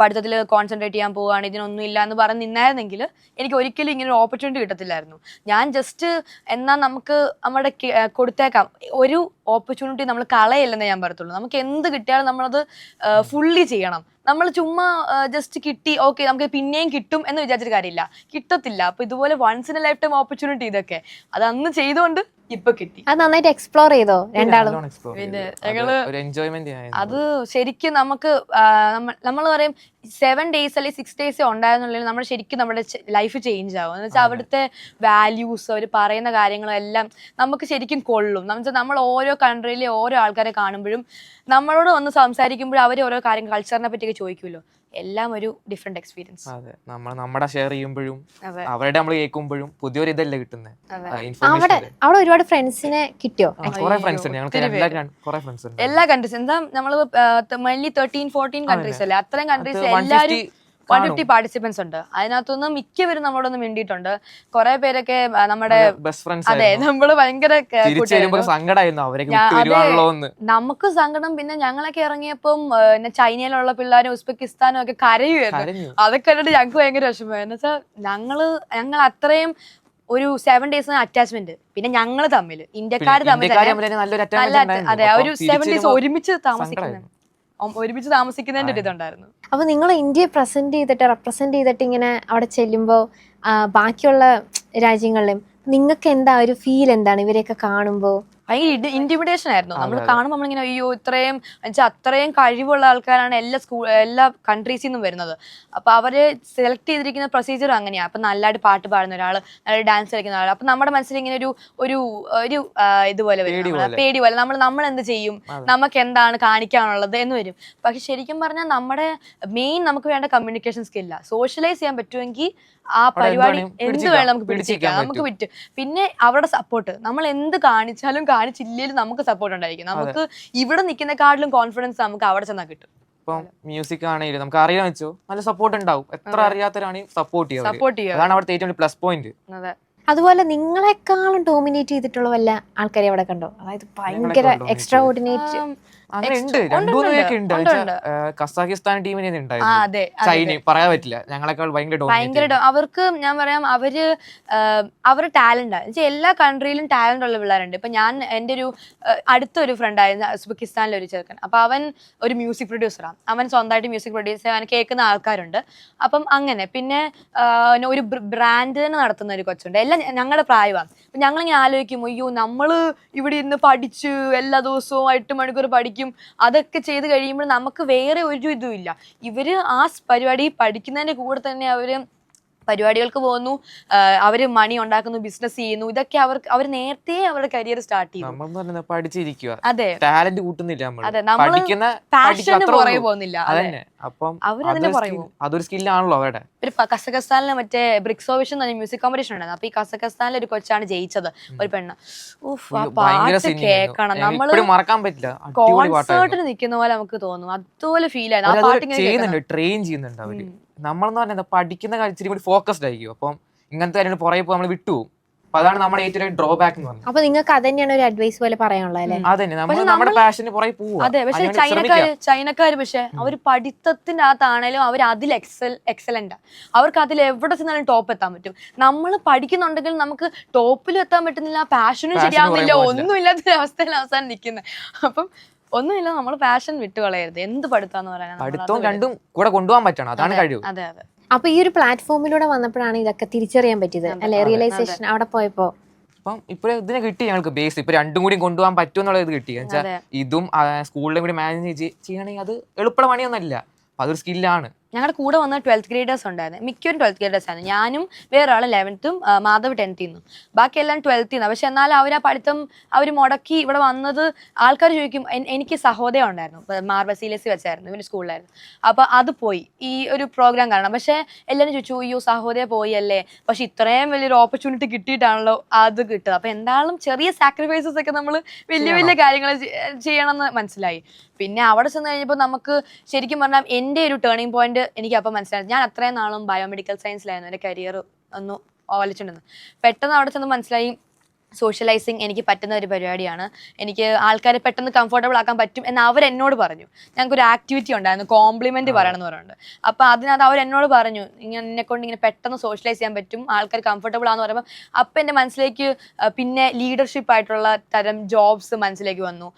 പഠിത്തത്തിൽ കോൺസെൻട്രേറ്റ് ചെയ്യാൻ പോവുകയാണ് ഇതിനൊന്നും ഇല്ല എന്ന് പറഞ്ഞ് നിന്നായിരുന്നെങ്കിൽ എനിക്ക് ഒരിക്കലും ഇങ്ങനെ ഒരു ഓപ്പർച്യൂണിറ്റി കിട്ടത്തില്ലായിരുന്നു. ഞാൻ ജസ്റ്റ് എന്നാൽ നമുക്ക് നമ്മുടെ കൊടുത്തേക്കാം. ഒരു ഓപ്പർച്യൂണിറ്റി നമ്മൾ കളയില്ലെന്നേ ഞാൻ പറയത്തുള്ളൂ. നമുക്ക് എന്ത് കിട്ടിയാലും നമ്മളത് ഫുള്ളി ചെയ്യണം. നമ്മൾ ചുമ്മാ ജസ്റ്റ് കിട്ടി ഓക്കെ നമുക്ക് പിന്നെയും കിട്ടും എന്ന് വിചാരിച്ചിട്ട് കാര്യമില്ല. കിട്ടത്തില്ല. അപ്പൊ ഇതുപോലെ once in a lifetime opportunity ഇതൊക്കെ. അത് അന്ന് ചെയ്തുകൊണ്ട് ഇപ്പൊ കിട്ടി. അത് നന്നായിട്ട് എക്സ്പ്ലോർ ചെയ്തോ രണ്ടാളും? പിന്നെ ഞങ്ങൾ ഒരു എൻജോയ്മെന്റ് അത് ശരിക്കും നമുക്ക് നമ്മൾ പറയും സെവൻ ഡേയ്സ് അല്ലെങ്കിൽ സിക്സ് ഡേയ്സ് ഉണ്ടായിരുന്നുള്ളിൽ നമ്മൾ ശരിക്കും നമ്മുടെ ലൈഫ് ചേഞ്ച് ആവും. എന്ന് വെച്ചാൽ അവിടുത്തെ വാല്യൂസ് അവർ പറയുന്ന കാര്യങ്ങളും എല്ലാം നമുക്ക് ശരിക്കും കൊള്ളും. എന്ന് വെച്ചാൽ നമ്മൾ ഓരോ കൺട്രിയിലെ ഓരോ ആൾക്കാരെ കാണുമ്പോഴും നമ്മളോട് വന്ന് സംസാരിക്കുമ്പോഴും അവർ ഓരോ കാര്യം കൾച്ചറിനെ പറ്റിയൊക്കെ ചോദിക്കുമല്ലോ. എല്ലാം ഒരു ഡിഫറെന്റ് എക്സ്പീരിയൻസ് അതെ. നമ്മൾ നമ്മുടെ ഷെയർ ചെയ്യുമ്പോഴും അവരുടെ നമ്മൾ കേൾക്കുമ്പോഴും പുതിയൊരു ഇതല്ലേ കിട്ടുന്നത് അവിടെ ഒരു അവിടെ ഒരുപാട് ഫ്രണ്ട്സിനെ കിട്ടിയോ? കുറെ ഫ്രണ്ട്സ് ഉണ്ട്. അയ്യോ, ഞങ്ങൾക്ക് ഒത്തിരി എല്ലാ കുറെ ഫ്രണ്ട്സ് ഉണ്ട്. എല്ലാ കൺട്രീസ് എന്താ നമ്മൾ മെയിൻലി തേർട്ടീൻ ഫോർട്ടീൻ കൺട്രീസ് അല്ലേ? അത്രയും കൺട്രീസ് അത് 150 എല്ലാവരും വൺ ഫിഫ്റ്റി പാർട്ടിസിപ്പൻസ് ഉണ്ട്. അതിനകത്തുനിന്ന് മിക്കവരും നമ്മളോടൊന്ന് മിണ്ടിയിട്ടുണ്ട്. കുറെ പേരൊക്കെ നമ്മുടെ ബെസ്റ്റ് ഫ്രണ്ട്സ് അതെ നമ്മൾ ഭയങ്കര. നമുക്ക് സങ്കടം പിന്നെ ഞങ്ങളൊക്കെ ഇറങ്ങിയപ്പം പിന്നെ ചൈനയിലുള്ള പിള്ളേരും ഉസ്ബെക്കിസ്ഥാനും ഒക്കെ കരയുമായിരുന്നു അതൊക്കെ കണ്ടിട്ട് ഞങ്ങൾക്ക് ഭയങ്കര വിഷമമായി എന്ന് വെച്ചാൽ ഞങ്ങൾ ഞങ്ങൾ അത്രയും ഒരു സെവൻ ഡേയ്സ് അറ്റാച്ച്മെന്റ് പിന്നെ ഞങ്ങൾ തമ്മിൽ ഇന്ത്യക്കാർ തമ്മിൽ തന്നെ നല്ല അതെ ഒരു അപ്പം സെവൻ ഡേയ്സ് ഒരുമിച്ച് താമസിക്കുന്ന ഒരുമിച്ച് താമസിക്കുന്നതിന്റെ ഒരു ഇതുണ്ടായിരുന്നു. അപ്പൊ നിങ്ങൾ ഇന്ത്യയെ പ്രസന്റ് ചെയ്തിട്ട് റെപ്രസെന്റ് ചെയ്തിട്ട് ഇങ്ങനെ അവിടെ ചെല്ലുമ്പോൾ ബാക്കിയുള്ള രാജ്യങ്ങളിലും നിങ്ങൾക്ക് എന്താ ഒരു ഫീൽ എന്താണ്? ഇവരെയൊക്കെ കാണുമ്പോൾ ഭയങ്കര ഇന്റിമിഡേഷൻ ആയിരുന്നു. നമ്മൾ. കാണുമ്പോൾ നമ്മളിങ്ങനെ അയ്യോ ഇത്രയും വെച്ചാൽ അത്രയും കഴിവുള്ള ആൾക്കാരാണ് എല്ലാ സ്കൂൾ എല്ലാ കൺട്രീസിൽ നിന്നും വരുന്നത്. അപ്പൊ അവർ സെലക്ട് ചെയ്തിരിക്കുന്ന പ്രൊസീജിയർ അങ്ങനെയാണ് അപ്പൊ നല്ലതായിട്ട് പാട്ട് പാടുന്ന ഒരാൾ നല്ല ഡാൻസ് കളിക്കുന്ന ഒരാൾ അപ്പൊ നമ്മുടെ മനസ്സിൽ ഇങ്ങനെ ഒരു ഒരു ഒരു ഇതുപോലെ വരും. പേടി പോലെ. നമ്മൾ നമ്മൾ എന്ത് ചെയ്യും? നമുക്ക് എന്താണ് കാണിക്കാനുള്ളത് എന്ന് വരും. പക്ഷെ ശരിക്കും പറഞ്ഞാൽ നമ്മുടെ മെയിൻ നമുക്ക് വേണ്ട കമ്മ്യൂണിക്കേഷൻ സ്കില്ല സോഷ്യലൈസ് ചെയ്യാൻ പറ്റുമെങ്കിൽ ആ പരിപാടി എന്ത് വേണം നമുക്ക് പിടിച്ചേക്കാം നമുക്ക് പറ്റും. പിന്നെ അവരുടെ സപ്പോർട്ട് നമ്മൾ എന്ത് കാണിച്ചാലും കാണിച്ചില്ലേലും നമുക്ക് സപ്പോർട്ട് ഉണ്ടായിരിക്കും. നമുക്ക് ഇവിടെ കാർഡിലും കോൺഫിഡൻസ് നമുക്ക് അവിടെ ചെന്നാൽ കിട്ടും. ഇപ്പം മ്യൂസിക് ആണെങ്കിലും നമുക്ക് അറിയാൻ വെച്ചോ നല്ല സപ്പോർട്ട് ഉണ്ടാവും. എത്ര അറിയാത്തവരാണെങ്കിൽ സപ്പോർട്ട് ചെയ്യാം സപ്പോർട്ട് ചെയ്യുക. അതാണ് അവിടുത്തെ ഏറ്റവും പ്ലസ് പോയിന്റ് അതെ. അതുപോലെ നിങ്ങളെക്കാളും ഡോമിനേറ്റ് ചെയ്തിട്ടുള്ള വല്ല ആൾക്കാരെ അവിടെ കണ്ടോ? അതായത് ഭയങ്കര എക്സ്ട്രാ ഓർഡിനേറ്റ് അങ്ങനെ ഉണ്ട്. ഉണ്ട്, പേരൊക്കെ കസാഖിസ്ഥാൻ ടീമിനെ ഉണ്ടായിരുന്നു. അതെ അതെ, ചൈന പറയാൻ പറ്റില്ല. ഞങ്ങളെക്കാൾ ഭയങ്കര ഭയങ്കര അവർക്ക് ഞാൻ പറയാം അവർ അവരുടെ ടാലന്റ് ആണ് എല്ലാ കൺട്രിയിലും ടാലന്റ് ഉള്ള പിള്ളേരുണ്ട്. ഇപ്പൊ ഞാൻ എന്റെ ഒരു അടുത്തൊരു ഫ്രണ്ട് ആയിരുന്നു ഉസ്ബെക്കിസ്ഥാനിലെ ഒരു ചെറുക്കൻ. അപ്പൊ അവൻ ഒരു മ്യൂസിക് പ്രൊഡ്യൂസറാണ് അവൻ സ്വന്തമായിട്ട് മ്യൂസിക് പ്രൊഡ്യൂസ് ചെയ്യാൻ കേൾക്കുന്ന ആൾക്കാരുണ്ട്. അപ്പം അങ്ങനെ. പിന്നെ ഒരു ബ്രാൻഡ് തന്നെ നടത്തുന്ന ഒരു കൊച്ചുണ്ട്. എല്ലാം ഞങ്ങളുടെ പ്രായമാണ്. ഞങ്ങളിങ്ങനെ ആലോചിക്കും അയ്യോ നമ്മൾ ഇവിടെ ഇരുന്ന് പഠിച്ചു എല്ലാ ദിവസവും എട്ട് മണിക്കൂർ പഠിക്കും അതൊക്കെ ചെയ്ത് കഴിയുമ്പോൾ നമുക്ക് വേറെ ഒരു ഇതും ഇല്ല. ഇവർ ആ പരിപാടി പഠിക്കുന്നതിന്റെ കൂടെ തന്നെ അവർ പരിപാടികൾക്ക് പോകുന്നു. അവർ അവർ മണി ഉണ്ടാക്കുന്നു ബിസിനസ് ചെയ്യുന്നു. ഇതൊക്കെ അവർക്ക് അവർ നേരത്തെ അവരുടെ കരിയർ സ്റ്റാർട്ട് നമ്മൾ പറയുന്നത് പഠിച്ചിരിക്കുക അതെ. ടാലന്റ് കൂട്ടുന്നില്ല നമ്മൾ അതെ, പഠിക്കുന്ന പാഷന് പുറകെ പോകുന്നില്ല. അപ്പം അവരതിന്റെ പോകും. അതൊരു സ്കില്ലാണല്ലോ അവരുടെ. ഒരു കസഖസ്ഥാനിലെ മറ്റേ ബ്രിക്സോവിഷൻ ഓവിഷൻ മ്യൂസിക് കോമ്പറ്റീഷൻ ഉണ്ടായിരുന്നു. അപ്പൊ ഈ കസഖസ്ഥാനിലെ ഒരു കൊച്ചാണ് ജയിച്ചത് ഒരു പെണ്ണ്. ഉഫ് ആ പാട്ട് കേൾക്കണം. നമ്മൾ മറക്കാൻ പറ്റില്ല. കോൺസേർട്ടിന് നിൽക്കുന്ന പോലെ നമുക്ക് തോന്നും. അതുപോലെ ഫീൽ ആയിരുന്നു. ആ പാട്ട് ചെയ്യുന്നുണ്ട് ട്രെയിൻ ചെയ്യുന്നുണ്ട് അവർ. നമ്മളെന്ന് പറഞ്ഞാൽ പഠിക്കുന്ന കാര്യം ഇച്ചിരി കൂടി ഫോക്കസ്ഡ് ആയിരിക്കും. അപ്പം ഇങ്ങനത്തെ കാര്യങ്ങൾ പുറകെ പോകും നമ്മൾ വിട്ടുപോകും അപ്പൊ അതാണ് നമ്മുടെ ഏറ്റവും ഡ്രോബാക്ക് എന്ന് പറഞ്ഞത്. അപ്പൊ നിങ്ങൾക്ക് അത് തന്നെയാണ് ഒരു അഡ്വൈസ് പോലെ പറയാനുള്ളത് അല്ലേ? അതന്നെ. നമ്മൾ നമ്മുടെ പാഷന് പുറകെ പോവുക. അതെ പക്ഷെ ചൈനക്കാര് ചൈനക്കാര് പക്ഷെ അവർ പഠിത്തത്തിന്റെ അകത്താണേലും അവർ അതിൽ എക്സൽ എക്സലന്റ് അവർക്ക് അതിൽ എവിടെ ചെന്നാലും ടോപ്പ് എത്താൻ പറ്റും. നമ്മൾ പഠിക്കുന്നുണ്ടെങ്കിൽ നമുക്ക് ടോപ്പിലും എത്താൻ പറ്റുന്നില്ല പാഷനും ശരിയാവുന്നില്ല. ഒന്നും ഇല്ലാത്ത അവസ്ഥയിൽ അവസാനം നിൽക്കുന്നത്. അപ്പം ഒന്നുമില്ല നമ്മൾ പാഷൻ വിട്ടുകളയരുത്. എന്ത് പഠിത്തം പഠിത്തവും രണ്ടും കൂടെ കൊണ്ടുപോകാൻ പറ്റണം. അതാണ് കഴിവ്. അതെ അതെ. അപ്പൊ ഈ ഒരു പ്ലാറ്റ്ഫോമിലൂടെ വന്നപ്പോഴാണ് ഇതൊക്കെ തിരിച്ചറിയാൻ പറ്റിയത് അല്ലെ? റിയലൈസേഷൻ അവിടെ പോയപ്പോ. അപ്പം ഇപ്പൊ ഇതിനെ കിട്ടി ഞങ്ങൾക്ക് ബേസ് ഇപ്പൊ രണ്ടും കൂടി കൊണ്ടുപോകാൻ പറ്റും എന്നുള്ളത് കിട്ടി. എന്നുവെച്ചാൽ അതെ. ഇതും സ്കൂളിലും കൂടി മാനേജ് ചെയ്യണമെങ്കിൽ അത് എളുപ്പമുള്ള പണിയൊന്നുമല്ല. അപ്പൊ അതൊരു സ്കില്ലാണ് ഞങ്ങളുടെ കൂടെ വന്ന ട്വൽത്ത് ഗ്രേഡേഴ്സ് ഉണ്ടായിരുന്നു. മിക്കവരും ട്വൽത്ത് ഗ്രേഡേഴ്സ് ആയിരുന്നു. ഞാനും വേറെ ആൾ ലെവൻത്തും മാധവ് ടെൻത്തിൽ നിന്നും ബാക്കി എല്ലാം ട്വൽത്തിൽ നിന്ന് പക്ഷെ എന്നാൽ അവർ ആ പഠിത്തം അവർ മുടക്കി ഇവിടെ വന്നത് ആൾക്കാർ ചോദിക്കും എനിക്ക് സഹോദയം ഉണ്ടായിരുന്നു. മാർബസീലസി വെച്ചായിരുന്നു. പിന്നെ സ്കൂളിലായിരുന്നു. അപ്പോൾ അത് പോയി. ഈ ഒരു പ്രോഗ്രാം കാരണം. പക്ഷേ എല്ലാവരും ചോദിച്ചു അയ്യോ സഹോദയ പോയി അല്ലേ പക്ഷെ ഇത്രയും വലിയൊരു ഓപ്പർച്യൂണിറ്റി കിട്ടിയിട്ടാണല്ലോ അത് കിട്ടുക അപ്പോൾ എന്തായാലും ചെറിയ സാക്രിഫൈസസ് ഒക്കെ നമ്മൾ വലിയ വലിയ കാര്യങ്ങൾ ചെയ്യണമെന്ന് മനസ്സിലായി. പിന്നെ അവിടെ ചെന്ന് കഴിഞ്ഞപ്പോൾ നമുക്ക് ശരിക്കും പറഞ്ഞാൽ എന്റെ ഒരു ടേണിംഗ് പോയിന്റ് എനിക്ക് അപ്പം മനസ്സിലായത്. ഞാൻ അത്രയും നാളും ബയോമെഡിക്കൽ സയൻസിലായിരുന്നു എന്റെ കരിയർ ഒന്ന് ഓവലിച്ചിട്ടുണ്ടെന്ന്. പെട്ടെന്ന് അവിടെ ചെന്ന് മനസ്സിലായി സോഷ്യലൈസിങ് എനിക്ക് പറ്റുന്ന ഒരു പരിപാടിയാണ്. എനിക്ക് ആൾക്കാരെ പെട്ടെന്ന് കംഫർട്ടബിൾ ആക്കാൻ പറ്റും എന്ന് അവർ എന്നോട് പറഞ്ഞു. ഞങ്ങൾക്ക് ഒരു ആക്ടിവിറ്റി ഉണ്ടായിരുന്നു കോംപ്ലിമെന്റ് പറയണം എന്ന് പറയുന്നുണ്ട് അപ്പോൾ അതിനകത്ത് അവർ എന്നോട് പറഞ്ഞു ഇങ്ങനെ എന്നെ കൊണ്ട് ഇങ്ങനെ പെട്ടെന്ന് സോഷ്യലൈസ് ചെയ്യാൻ പറ്റും. ആൾക്കാർ കംഫർട്ടബിൾ ആണെന്ന് പറയുമ്പോൾ അപ്പം എന്റെ മനസ്സിലേക്ക് പിന്നെ ലീഡർഷിപ്പ് ആയിട്ടുള്ള തരം ജോബ്സ് മനസ്സിലേക്ക് വന്നു.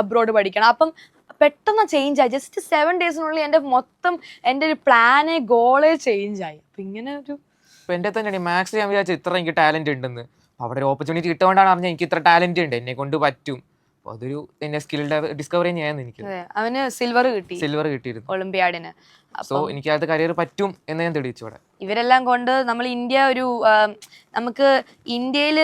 അബ്രോഡ് പഠിക്കണം. അപ്പം പെട്ടെന്ന് ചേഞ്ച് ആയി. ജസ്റ്റ് സെവൻ ഡേയ്സിനുള്ളിൽ എന്റെ മൊത്തം എന്റെ ഒരു പ്ലാന് ഗോളേ ചേഞ്ച് ആയി. അപ്പൊ ഇങ്ങനെ ഒരു ഇപ്പൊ എന്റെ തന്നെ മാക്സ് ഞാൻ വിചാരിച്ചു ഇത്ര എനിക്ക് ടാലന്റ് ഉണ്ടെന്ന്. അവിടെ ഒരു ഓപ്പർച്യൂണിറ്റി കിട്ടുകൊണ്ടാണ് അറിഞ്ഞത് എനിക്ക് ഇത്ര ടാലന്റ് ഉണ്ട്. എന്നെ കൊണ്ട് പറ്റും. അപ്പൊ അതൊരു എന്റെ സ്കിൽ ഡിസ്കവറി തന്നെയായിരുന്നു എനിക്ക്. അവന് സിൽവർ കിട്ടി. സിൽവർ കിട്ടിയിരുന്നു. ഒളിമ്പിയാഡിന്. സോ എനിക്ക് അത് കരിയർ പറ്റും എന്ന് ഞാൻ തെളിയിച്ചു അവിടെ. ഇവരെല്ലാം കൊണ്ട് നമ്മൾ ഇന്ത്യ ഒരു നമുക്ക് ഇന്ത്യയിൽ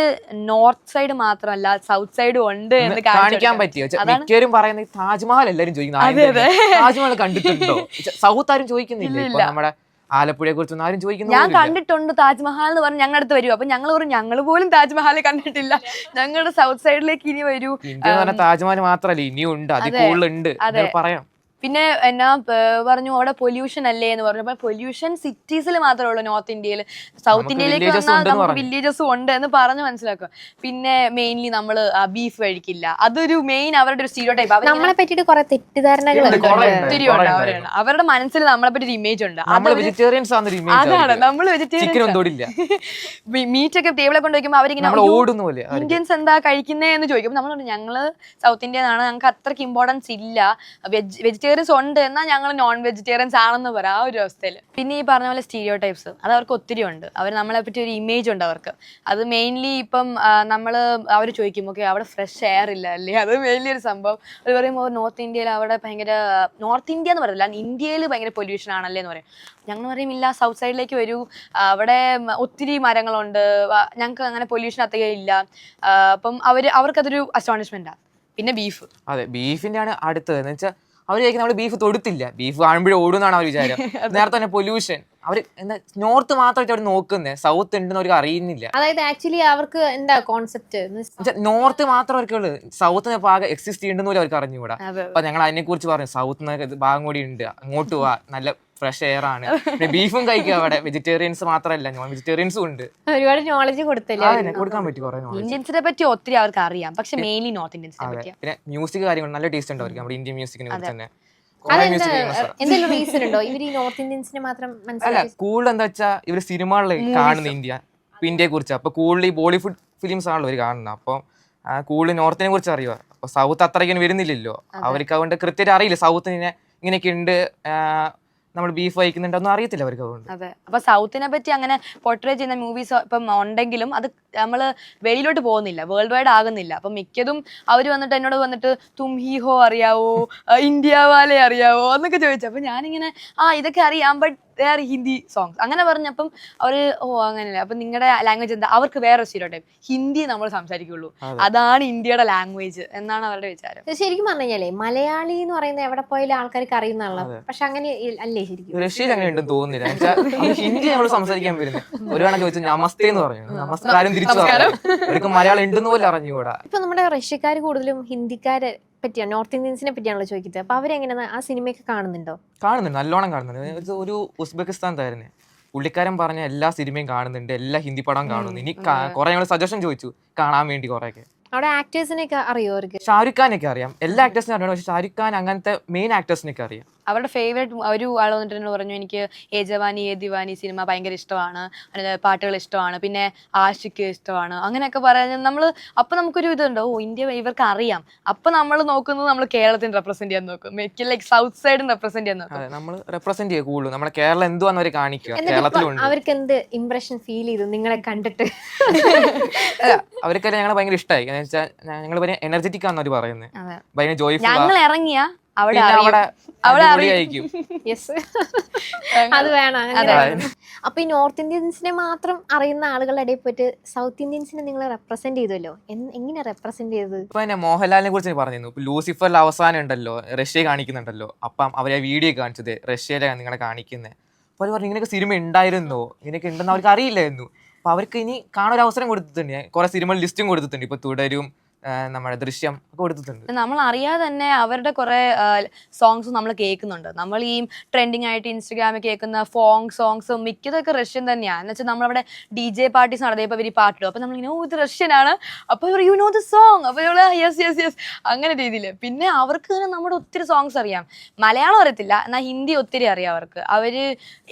നോർത്ത് സൈഡ് മാത്രമല്ല സൗത്ത് സൈഡും ഉണ്ട് എന്ന് കാണിക്കാൻ പറ്റിയോ? മിക്കവരും പറയുന്നത് താജ്മഹൽ എല്ലാരും ചോദിക്കുന്നത് താജ്മഹൽ കണ്ടിട്ടുണ്ടോ? സൗത്ത് ആരും ചോദിക്കുന്നില്ല? നമ്മുടെ ആലപ്പുഴയെ കുറിച്ചൊന്നും ആരും ചോദിക്കുന്നു ഞാൻ കണ്ടിട്ടുണ്ട് താജ്മഹൽ എന്ന് പറഞ്ഞ് ഞങ്ങളുടെ അടുത്ത് വരും. അപ്പൊ ഞങ്ങൾ പറഞ്ഞു ഞങ്ങൾ പോലും താജ്മഹൽ കണ്ടിട്ടില്ല. ഞങ്ങളുടെ സൗത്ത് സൈഡിലേക്ക് ഇനി വരൂ. ഇന്ത്യ എന്ന് പറഞ്ഞാൽ താജ്മഹൽ മാത്രല്ല ഇനിയും ഉണ്ട് അതിൽ അതെ, കൂടുതലുണ്ട്. പറയാം. പിന്നെ എന്നാ പറഞ്ഞു അവിടെ പൊല്യൂഷൻ അല്ലേ എന്ന് പറഞ്ഞു. അപ്പൊ പൊല്യൂഷൻ സിറ്റീസിൽ മാത്രമേ ഉള്ളൂ നോർത്ത് ഇന്ത്യയിൽ സൗത്ത് ഇന്ത്യയിലേക്ക് വന്നാൽ നമുക്ക്. വില്ലേജസും ഉണ്ട് എന്ന് പറഞ്ഞു മനസ്സിലാക്കുക. പിന്നെ മെയിൻലി നമ്മൾ ബീഫ് കഴിക്കില്ല. അതൊരു മെയിൻ അവരുടെ ഒരു സ്റ്റീരിയോ ടൈപ്പ് നമ്മളെ പറ്റിയിട്ട് കുറെ തെറ്റിദ്ധാരണകൾ. ഒത്തിരി ഉണ്ട്. അവരുടെ മനസ്സിൽ നമ്മളെ പറ്റി ഒരു ഇമേജ് ഉണ്ട് നമ്മൾ വെജിറ്റേറിയൻസ് ആണ് അതാണ് നമ്മൾ വെജിറ്റേറിയൻ മീറ്റ് ഒക്കെ ടേബിളെ കൊണ്ട് വയ്ക്കുമ്പോൾ അവരിങ്ങനെ നമ്മൾ "അയ്യോ, ഓടുന്ന ഇന്ത്യൻസ് എന്താ കഴിക്കുന്നേ എന്ന് ചോദിക്കും. നമ്മൾ ഞങ്ങൾ സൗത്ത് ഇന്ത്യൻ ആണ് ഞങ്ങൾക്ക് അത്രയ്ക്ക് ഇമ്പോർട്ടൻസ് ഇല്ല. വെജ് വെജിറ്റേറിയൻസ് ഉണ്ട് എന്നാൽ ഞങ്ങൾ നോൺ വെജിറ്റേറിയൻസ് ആണെന്ന് പറയാം ആ ഒരു അവസ്ഥയിൽ പിന്നെ ഈ പറഞ്ഞ പോലെ സ്റ്റീരിയോ ടൈപ്സ് അത് അവർക്ക് ഒത്തിരി ഉണ്ട്. അവർ നമ്മളെ പറ്റി ഒരു ഇമേജ് ഉണ്ട് അവർക്ക്. അത് മെയിൻലി ഇപ്പം നമ്മൾ അവർ ചോദിക്കും ഓക്കെ അവിടെ ഫ്രഷ് എയർ ഇല്ല അല്ലേ? അത് മെയിൻലി ഒരു സംഭവം. അവർ പറയുമ്പോൾ നോർത്ത് ഇന്ത്യയിൽ അവിടെ ഭയങ്കര നോർത്ത് ഇന്ത്യ എന്ന് പറയില്ല ഇന്ത്യയിൽ ഭയങ്കര പൊല്യൂഷൻ ആണല്ലേ എന്ന് പറയും. ഞങ്ങൾ പറയും ഇല്ല സൗത്ത് സൈഡിലേക്ക് വരൂ. അവിടെ ഒത്തിരി മരങ്ങളുണ്ട്. ഞങ്ങൾക്ക് അങ്ങനെ പൊല്യൂഷൻ അത്രയും ഇല്ല. അപ്പം അവർ അവർക്കതൊരു അസ്റ്റോണിഷ്മെന്റാണ് പിന്നെ ബീഫ് അതെ ബീഫിന്റെ ആണ് അടുത്തത്. എന്ന് വെച്ചാൽ അവർ ചോദിക്കുന്നത് നമ്മൾ ബീഫ് തൊടുത്തില്ല. ബീഫ് കാണുമ്പോഴേ ഓടുന്നാണ് അവർ വിചാരം. നേരത്തെ തന്നെ പൊല്യൂഷൻ അവർ എന്താ നോർത്ത് മാത്രമായിട്ട് അവർ നോക്കുന്നത് സൗത്ത് ഉണ്ടെന്ന് അവർക്ക് അറിയുന്നില്ല. അതായത് ആക്ച്വലി അവർക്ക് എന്താ കോൺസെപ്റ്റ് നോർത്ത് മാത്രം അവർക്കുള്ളൂ സൗത്ത് ഭാഗം എക്സിസ്റ്റ് ചെയ്യുന്നുണ്ടെന്ന് പോലും അവർക്ക് അറിഞ്ഞുകൂടാ. അപ്പൊ ഞങ്ങൾ അതിനെ കുറിച്ച് പറഞ്ഞു സൗത്ത് ഭാഗം കൂടി ഉണ്ട്. അങ്ങോട്ട് പോവാ നല്ല ഫ്രഷ് എയർ ആണ്. ബീഫും കഴിക്കുക അവിടെ. വെജിറ്റേറിയൻസ് മാത്രമല്ല നോൺ വെജിറ്റേറിയൻസും ഉണ്ട്. ഒരുപാട് നോളജ് കൊടുത്തല്ലേ കൊടുക്കാൻ പറ്റി കുറെ ഇന്ത്യൻസിനെ പറ്റി ഒത്തിരി അവർക്ക് അറിയാം. പക്ഷെ മെയിൻലി നോർത്ത് ഇന്ത്യൻസിനെ പറ്റി പിന്നെ മ്യൂസിക് കാര്യങ്ങൾ നല്ല ടേസ്റ്റ് ഉണ്ട് അവർക്ക്. നമ്മുടെ ഇന്ത്യൻ മ്യൂസിക്കിനെ കുറിച്ച് തന്നെ. എന്തെങ്കിലും റീസൺ ഉണ്ടോ? ഇവർ ഈ നോർത്ത് ഇന്ത്യൻസിനെ മാത്രം അല്ല കൂടുതൽ എന്താ വെച്ചാൽ ഇവർ സിനിമകളിൽ കാണുന്ന ഇന്ത്യ ഇന്ത്യയെ കുറിച്ച്. അപ്പൊ കൂടുതൽ ഈ ബോളിവുഡ് ഫിലിംസ് ആണല്ലോ ഇവർ കാണുന്നത്. അപ്പം കൂടുതൽ നോർത്തിനെ കുറിച്ച് അറിയുക. അപ്പൊ സൗത്ത് അത്രയ്ക്കും വരുന്നില്ലല്ലോ. അവർക്ക് അതുകൊണ്ട് കൃത്യമായിട്ട് അറിയില്ല. സൗത്തിന് ഇങ്ങനെയൊക്കെ ഉണ്ട്. നമ്മൾ ബീഫ് കഴിക്കുന്നുണ്ടോന്നും അറിയത്തില്ല അവർക്ക് അതുകൊണ്ട്. അതെ. അപ്പൊ സൗത്തിനെ പറ്റി അങ്ങനെ പോർട്രേ ചെയ്യുന്ന മൂവീസ് ഇപ്പം ഉണ്ടെങ്കിലും അത് നമ്മൾ വെളിയിലോട്ട് പോകുന്നില്ല. വേൾഡ് വൈഡ് ആകുന്നില്ല. അപ്പൊ മിക്കതും അവർ വന്നിട്ട് എന്നോട് വന്നിട്ട് തും ഹി ഹോ അറിയാവോ? ഇന്ത്യ വാലെ അറിയാവോ? എന്നൊക്കെ ചോദിച്ചു. അപ്പൊ ഞാനിങ്ങനെ ആ ഇതൊക്കെ അറിയാം. ബട്ട് വേറെ ഹിന്ദി സോങ്സ് അങ്ങനെ പറഞ്ഞപ്പം അവർ ഓ അങ്ങനെയല്ല. അപ്പൊ നിങ്ങളുടെ ലാംഗ്വേജ് എന്താ? അവർക്ക് വേറെ സ്റ്റീരിയോ ടൈപ്പ് ഹിന്ദി നമ്മൾ സംസാരിക്കുള്ളൂ അതാണ് ഇന്ത്യയുടെ ലാംഗ്വേജ് എന്നാണ് അവരുടെ വിചാരം. ശരിക്കും പറഞ്ഞു കഴിഞ്ഞാലേ മലയാളി എന്ന് പറയുന്നത് എവിടെ പോയാലും ആൾക്കാർക്ക് അറിയുന്നതാണല്ലോ. പക്ഷെ അങ്ങനെ അല്ലേ ശരിക്കും? റഷ്യയിൽ അങ്ങനെ ഉണ്ടെന്ന് തോന്നുന്നില്ല. ഹിന്ദി നമ്മൾ സംസാരിക്കാൻ വരുന്നത് ഒരു വേണം ചോദിച്ചു നമസ്തേ എന്ന് പറഞ്ഞു നമസ്കാരം തിരിച്ചു മലയാളം ഉണ്ടെന്ന് പോലും അറിഞ്ഞുകൂടാ. ഇപ്പൊ നമ്മുടെ റഷ്യക്കാർ കൂടുതലും ഹിന്ദിക്കാരെ പറ്റിയാണ് നോർത്ത് ഇന്ത്യൻസിനെ പറ്റിയാണല്ലോ ചോദിക്കുന്നത് അപ്പൊ അവരെങ്ങനെയാണ് ആ സിനിമയൊക്കെ കാണുന്നുണ്ടോ? കാണുന്നുണ്ട്. നല്ലോണം കാണുന്നുണ്ട്. ഇത് ഒരു ഉസ്ബെക്കിസ്ഥാൻ താരനെ. പുള്ളിക്കാരൻ പറഞ്ഞ എല്ലാ സിനിമയും കാണുന്നുണ്ട്. എല്ലാ ഹിന്ദി പടം കാണുന്നു ഇനി കുറെ ഞങ്ങൾ സജഷൻ ചോദിച്ചു. കാണാൻ വേണ്ടി കുറെയൊക്കെ. അവിടെ ആക്ടേഴ്സിനെയൊക്കെ അറിയോ അവർക്ക്? ഷാരുഖ് ഖാനൊക്കെ അറിയാം. എല്ലാ ആക്ടേഴ്സിനും അറിയാം. പക്ഷെ ഷാരുഖ് ഖാൻ അങ്ങനത്തെ മെയിൻ ആക്ടേഴ്സിനൊക്കെ അറിയാം. അവരുടെ ഫേവറേറ്റ് ഒരു ആൾ വന്നിട്ട് എന്നോട് പറഞ്ഞു എനിക്ക് ഏ ജവാനി ഏ ദിവാനി സിനിമ ഭയങ്കര ഇഷ്ടമാണ്. അതിലെ പാട്ടുകൾ ഇഷ്ടമാണ്. പിന്നെ ആഷിക്ക് ഇഷ്ടമാണ്. അങ്ങനെയൊക്കെ പറയാൻ നമ്മൾ അപ്പം നമുക്കൊരു ഇതുണ്ട്. ഓ ഇന്ത്യ ഇവർക്ക് അറിയാം അപ്പം നമ്മൾ നോക്കുന്നത് നമ്മൾ കേരളത്തിന് റെപ്രസെന്റ് ചെയ്യാൻ നോക്കും. മിക്ക ലൈക്ക് സൗത്ത് സൈഡും റെപ്രസെന്റ് ചെയ്യാൻ നോക്കും. അതെ നമ്മൾ റെപ്രസെന്റ് ചെയ്യുക കൂടുതലും. നമ്മുടെ കേരളം എന്തുവാന്ന് അവർ കാണിക്കുക. കേരളത്തിലുണ്ട് അവർക്ക് എന്ത് ഇംപ്രഷൻ ഫീൽ ചെയ്തു? നിങ്ങളെ കണ്ടിട്ട്. അവർക്കെല്ലാം ഞങ്ങളെ ഭയങ്കര ഇഷ്ടമായി ഞങ്ങൾ ഭയങ്കര എനർജറ്റിക് ആണെന്ന് അവർ പറയുന്നത് ഭയങ്കര ജോയ്ഫുൾ ഞങ്ങൾ ഇറങ്ങിയ അവിടെ അവിടെ യെസ് അത് വേണം അപ്പൊ ഈ നോർത്ത് ഇന്ത്യൻസിനെ മാത്രം അറിയുന്ന ആളുകളുടെ ഇടയിൽ പോയിട്ട് സൗത്ത് ഇന്ത്യൻസിനെ നിങ്ങൾ റെപ്രസെന്റ് ചെയ്തല്ലോ എങ്ങനെ റെപ്രസെന്റ് ചെയ്തത്? മോഹൻലാലിനെ കുറിച്ച് പറഞ്ഞിരുന്നു. ലൂസിഫറിൽ അവസാനം ഉണ്ടല്ലോ റഷ്യ കാണിക്കുന്നുണ്ടല്ലോ. അപ്പം അവരെ വീഡിയോ കാണിച്ചത് റഷ്യയിലെ നിങ്ങളെ കാണിക്കുന്നത് അപ്പൊ അവർ പറഞ്ഞു ഇങ്ങനെയൊക്കെ സിനിമ ഉണ്ടായിരുന്നോ ഇങ്ങനെയൊക്കെ ഉണ്ടെന്ന് അവർക്ക് അറിയില്ലായിരുന്നു. അപ്പൊ അവർക്ക് ഇനി കാണാൻ ഒരു അവസരം കൊടുത്തിട്ടുണ്ട് കുറെ സിനിമ ലിസ്റ്റും കൊടുത്തിട്ടുണ്ട്. ഇപ്പൊ തുടരും നമ്മുടെ ദൃശ്യം കൊടുത്തിട്ടുണ്ട്. നമ്മൾ അറിയാതെ തന്നെ അവരുടെ കുറെ സോങ്സ് നമ്മൾ കേൾക്കുന്നുണ്ട്. നമ്മൾ ഈ ട്രെൻഡിങ് ആയിട്ട് ഇൻസ്റ്റഗ്രാമിൽ കേൾക്കുന്ന ഫോങ് സോങ്സ് മിക്കതൊക്കെ റഷ്യൻ തന്നെയാണ് എന്ന് വെച്ചാൽ നമ്മളവിടെ ഡി ജെ പാർട്ടീസ് നടത്തിയപ്പോൾ ഇവർ പാട്ടിടും. അപ്പൊ നമ്മളിങ്ങനെ ഇങ്ങനെ ഇത് റഷ്യൻ ആണ്. അപ്പൊ ഇവർ യു നോ ദ സോങ് അപ്പോൾ ഇവൾ യെസ് യെസ് യെസ് അങ്ങനെ രീതിയിൽ പിന്നെ അവർക്ക് തന്നെ നമ്മുടെ ഒത്തിരി സോങ്സ് അറിയാം. മലയാളം അറിയത്തില്ല. എന്നാൽ ഹിന്ദി ഒത്തിരി അറിയാം അവർക്ക്. അവർ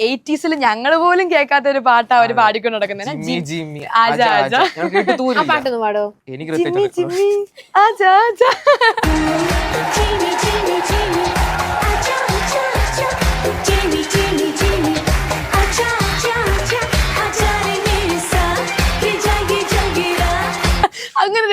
എയ്റ്റീസിൽ ഞങ്ങൾ പോലും കേൾക്കാത്ത ഒരു പാട്ടാണ് അവർ പാടിക്കൊണ്ട് നടക്കുന്നത് എനിക്ക് ജിമ്മി ആജാ ആജാ. അങ്ങനെ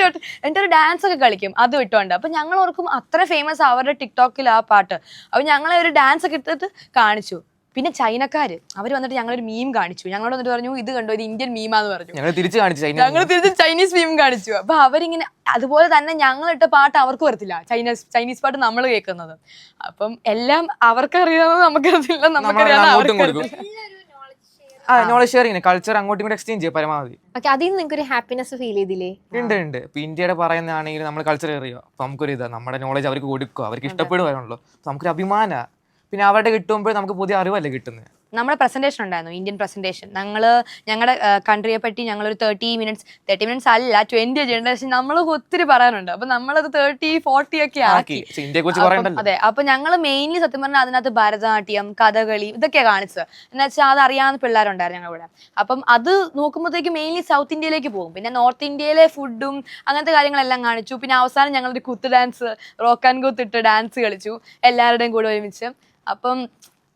എന്റെ ഒരു ഡാൻസ് ഒക്കെ കളിക്കും. അത് വിട്ടോണ്ട് അപ്പൊ ഞങ്ങൾ ഓർക്കും അത്ര ഫേമസ് അവരുടെ ടിക്ടോക്കിൽ ആ പാട്ട്. അപ്പൊ ഞങ്ങളെ ഒരു ഡാൻസ് ഒക്കെ എടുത്തിട്ട് കാണിച്ചു. പിന്നെ ചൈനക്കാര് അവർ വന്നിട്ട് ഞങ്ങളൊരു മീം കാണിച്ചു. ഞങ്ങളോട് വന്നിട്ട് പറഞ്ഞു ഇത് കണ്ടോ ഇത് ഇന്ത്യൻ മീമാന്ന് പറഞ്ഞു. ഞങ്ങൾ തിരിച്ചു കാണിച്ചു ഞങ്ങൾ തിരിച്ച് ചൈനീസ് മീം കാണിച്ചു. അപ്പൊ അവരിങ്ങനെ അതുപോലെ തന്നെ ഞങ്ങൾ ഇട്ട പാട്ട് അവർക്ക് വരത്തില്ല. ചൈനീസ് ചൈനീസ് പാട്ട് നമ്മൾ കേൾക്കുന്നത്. അപ്പം എല്ലാം അവർക്കറിയാവുന്നത് നമുക്കറിയില്ല ആ നോളജ് ഷെയറിങ് കൾച്ചർ അങ്ങോട്ടും ഇങ്ങോട്ടും എക്സ്ചേഞ്ച് ചെയ്യുക പരമാവധി. ഓക്കെ അതിൽ നിന്ന് നിങ്ങൾക്ക് ഒരു ഹാപ്പിനെസ് ഫീൽ ചെയ്തില്ലേ? ഉണ്ട് ഉണ്ട്. ഇപ്പൊ ഇന്ത്യയുടെ പറയുന്നതാണെങ്കിൽ നമ്മൾ കൾച്ചർ അറിയുക അപ്പൊ നമുക്കൊരു ഇതാ നമ്മുടെ നോളജ് അവർക്ക് കൊടുക്കുക. അവർക്ക് ഇഷ്ടപ്പെടുവാനുള്ളൂ. നമുക്കൊരു അഭിമാന പിന്നെ അവരുടെ കിട്ടുമ്പോൾ നമുക്ക് പുതിയ അറിവല്ലേ കിട്ടുന്നത് നമ്മുടെ പ്രസന്റേഷൻ ഉണ്ടായിരുന്നു ഇന്ത്യൻ പ്രസന്റേഷൻ ഞങ്ങൾ ഞങ്ങളുടെ കൺട്രിയെ പറ്റി ഞങ്ങൾ ഒരു തേർട്ടി മിനിറ്റ്സ് തേർട്ടി മിനിറ്റ്സ് അല്ല ട്വന്റി ജനറേഷൻ നമ്മൾ ഒത്തിരി പറയാനുണ്ട്. അപ്പൊ നമ്മളത് തേർട്ടി ഫോർട്ടി ഒക്കെ ആക്കി. അതെ അപ്പൊ ഞങ്ങൾ മെയിൻലി സത്യം പറഞ്ഞാൽ അതിനകത്ത് ഭരതനാട്യം കഥകളി ഇതൊക്കെ കാണിച്ചത്. എന്ന് വെച്ചാൽ അത് അറിയാവുന്ന പിള്ളേരുണ്ടായിരുന്നു ഞങ്ങളുടെ കൂടെ. അപ്പം അത് നോക്കുമ്പോഴത്തേക്ക് മെയിൻലി സൗത്ത് ഇന്ത്യയിലേക്ക് പോകും. പിന്നെ നോർത്ത് ഇന്ത്യയിലെ ഫുഡും അങ്ങനത്തെ കാര്യങ്ങളെല്ലാം കാണിച്ചു. പിന്നെ അവസാനം ഞങ്ങളൊരു കുത്ത് ഡാൻസ് റോക്ക് ആൻഡ് കുത്തിട്ട് ഡാൻസ് കളിച്ചു. എല്ലാവരുടെയും കൂടെ ഒരുമിച്ച്. അപ്പം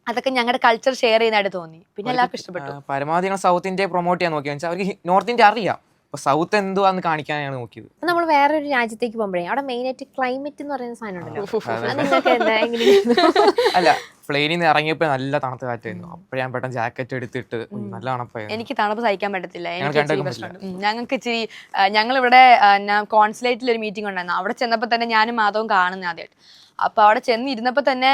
അതൊക്കെ ഞങ്ങളുടെ കൾച്ചർ ഷെയർ ചെയ്യുന്നതായിട്ട് തോന്നി. പിന്നെ എല്ലാവർക്കും ഇഷ്ടപ്പെട്ടു. പരമാവധി ഞങ്ങൾ സൗത്ത് ഇന്ത്യ പ്രൊമോട്ട് ചെയ്യാൻ നോക്കിയത് അവർക്ക് നോർത്ത് ഇന്ത്യ അറിയാം. സൗത്ത് എന്തുവാന്ന് കാണിക്കാനാണ് നോക്കിയത്. നമ്മൾ വേറൊരു രാജ്യത്തേക്ക് പോകുമ്പോഴേ അവിടെ മെയിൻ ആയിട്ട് ക്ലൈമറ്റ് എന്ന് പറയുന്ന സാധനം ഉണ്ടല്ലോ. അല്ല പ്ലെയിനിൽ നിന്ന് ഇറങ്ങിയപ്പോ നല്ല തണുത്ത കാറ്റായിരുന്നു. അപ്പോഴേ ഞാൻ പെട്ടെന്ന് ജാക്കറ്റ് എടുത്തിട്ട് നല്ല തണുപ്പായിരുന്നു എനിക്ക് തണുപ്പ് സഹിക്കാൻ പറ്റത്തില്ല. എനിക്ക് ഞങ്ങൾക്ക് ഇച്ചിരി ഞങ്ങൾ ഇവിടെ കോൺസുലേറ്റിൽ ഒരു മീറ്റിംഗ് ഉണ്ടായിരുന്നു. അവിടെ ചെന്നപ്പോൾ തന്നെ ഞാനും മാധവും കാണുന്ന ആദ്യമായിട്ട് അപ്പൊ അവിടെ ചെന്ന് ഇരുന്നപ്പോൾ തന്നെ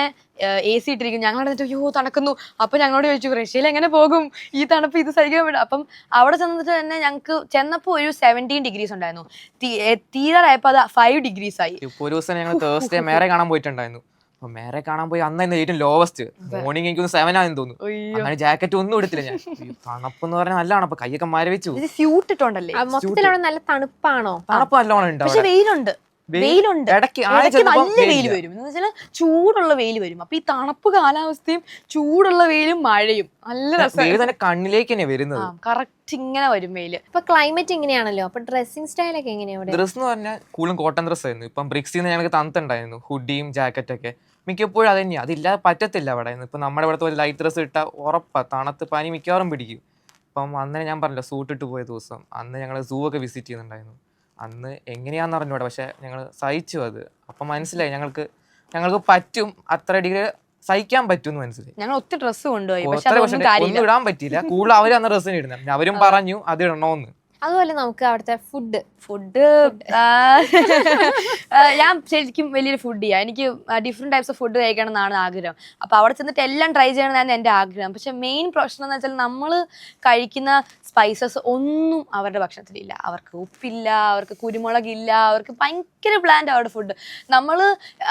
എ സി ഇട്ടിരിക്കും ഞങ്ങൾ എന്നിട്ട് അയ്യോ തണക്കുന്നു. അപ്പൊ ഞങ്ങളോട് ചോദിച്ചു റഷ്യയിൽ എങ്ങനെ പോകും? ഈ തണുപ്പ് ഇത് സഹിക്കാൻ പറ്റും അപ്പം അവിടെ ചെന്നിട്ട് തന്നെ ഞങ്ങൾക്ക് ചെന്നപ്പോൾ ഒരു സെവന്റീൻ ഡിഗ്രീസ് ഉണ്ടായിരുന്നു. തീരായപ്പോ തീരാറായപ്പോൾ അത് ഫൈവ് ഡിഗ്രീസ് ആയി. ഒരു ദിവസം ഞങ്ങൾ തേഴ്സ്ഡേ മേരെ കാണാൻ പോയിട്ടുണ്ടായിരുന്നു. അപ്പൊ മേരെ കാണാൻ പോയി അന്ന് ഏറ്റവും ലോവസ്റ്റ് മോർണിംഗ് എനിക്കൊന്ന് സെവൻ ആയി തോന്നുന്നു. അങ്ങനെ ജാക്കറ്റ് ഒന്നും എടുത്തില്ല ഞാൻ. തണുപ്പെന്ന് പറഞ്ഞാൽ നല്ലതാണ്. അപ്പൊ കൈയൊക്കെ മരവിച്ചു ഇത് സ്യൂട്ട് ഇട്ടുണ്ടല്ലേ? ആ, മൊത്തത്തിൽ അവിടെ നല്ല തണുപ്പാണോ? തണുപ്പ് നല്ലോണം ഉണ്ട് പക്ഷെ വെയിലുണ്ട്. വെയിലുണ്ട്. ഇടയ്ക്ക് നല്ല വെയിൽ വരും. എന്ന് വെച്ചാൽ ചൂടുള്ള വെയിൽ വരും. അപ്പൊ ഈ തണുപ്പ് കാലാവസ്ഥയും ചൂടുള്ള വെയിലും മഴയും. നല്ല രസം രസമാണ് കണ്ണിലേക്ക് തന്നെ വരുന്നത്. കറക്റ്റ് ഇങ്ങനെ വരും വെയിൽ ഇപ്പൊ ക്ലൈമറ്റ് ഇങ്ങനെയാണല്ലോ? അപ്പൊ ഡ്രസ്സിംഗ് സ്റ്റൈൽ ഒക്കെ അവിടെ ഡ്രസ് എന്ന് പറഞ്ഞാൽ കൂടുതലും കോട്ടൺ ഡ്രസ് ആയിരുന്നു. ഇപ്പം ബ്രിക്സിൽ നിന്ന് ഞങ്ങൾക്ക് തന്നിട്ടുണ്ടായിരുന്നു ഹുഡിയും ജാക്കറ്റൊക്കെ മിക്കപ്പോഴും അത് തന്നെയാണ് അതില്ലാതെ പറ്റത്തില്ല അവിടെ. നിന്ന് ഇപ്പം നമ്മുടെ ഇവിടുത്തെ ഒരു ലൈറ്റ് ഡ്രസ്സ് ഇട്ടാൽ ഉറപ്പാണ് തണുത്ത് പനി മിക്കവാറും പിടിക്കും. അപ്പം അന്നേരം ഞാൻ പറഞ്ഞല്ലോ സൂട്ട് ഇട്ട് പോയ ദിവസം. അന്ന് ഞങ്ങൾ സൂ ഒക്കെ വിസിറ്റ് ചെയ്യുന്നുണ്ടായിരുന്നു. അന്ന് എങ്ങനെയാന്ന് അറിഞ്ഞൂടെ പക്ഷേ ഞങ്ങൾ സഹിച്ചു അത്. അപ്പം മനസ്സിലായി ഞങ്ങൾക്ക് ഞങ്ങൾക്ക് പറ്റും അത്ര ഡിഗ്രി സഹിക്കാൻ പറ്റും മനസ്സിലായി. ഞങ്ങൾ ഒത്തിരി ഡ്രസ്സ് കൊണ്ടുപോയി ഒന്നും ഇടാൻ പറ്റിയില്ല. കൂടുതൽ അവർ അന്ന് ഡ്രസ്സിന് ഇടുന്നത് അവരും പറഞ്ഞു അത് ഇടണോന്ന്. അതുപോലെ നമുക്ക് അവിടുത്തെ ഫുഡ് ഫുഡ് ഞാൻ ശരിക്കും വലിയൊരു ഫുഡ് ചെയ്യാം. എനിക്ക് ഡിഫറെന്റ് ടൈപ്സ് ഓഫ് ഫുഡ് കഴിക്കണം എന്നാണ് ആഗ്രഹം. അപ്പൊ അവിടെ ചെന്നിട്ട് എല്ലാം ട്രൈ ചെയ്യണമെന്നാണ് എന്റെ ആഗ്രഹം. പക്ഷെ മെയിൻ പ്രശ്നം എന്ന് വെച്ചാൽ നമ്മൾ കഴിക്കുന്ന സ്പൈസസ് ഒന്നും അവരുടെ ഭക്ഷണത്തിലില്ല. അവർക്ക് ഉപ്പില്ല അവർക്ക് കുരുമുളകില്ല അവർക്ക് ഭയങ്കര ബ്ലാൻഡ് അവരുടെ ഫുഡ് നമ്മൾ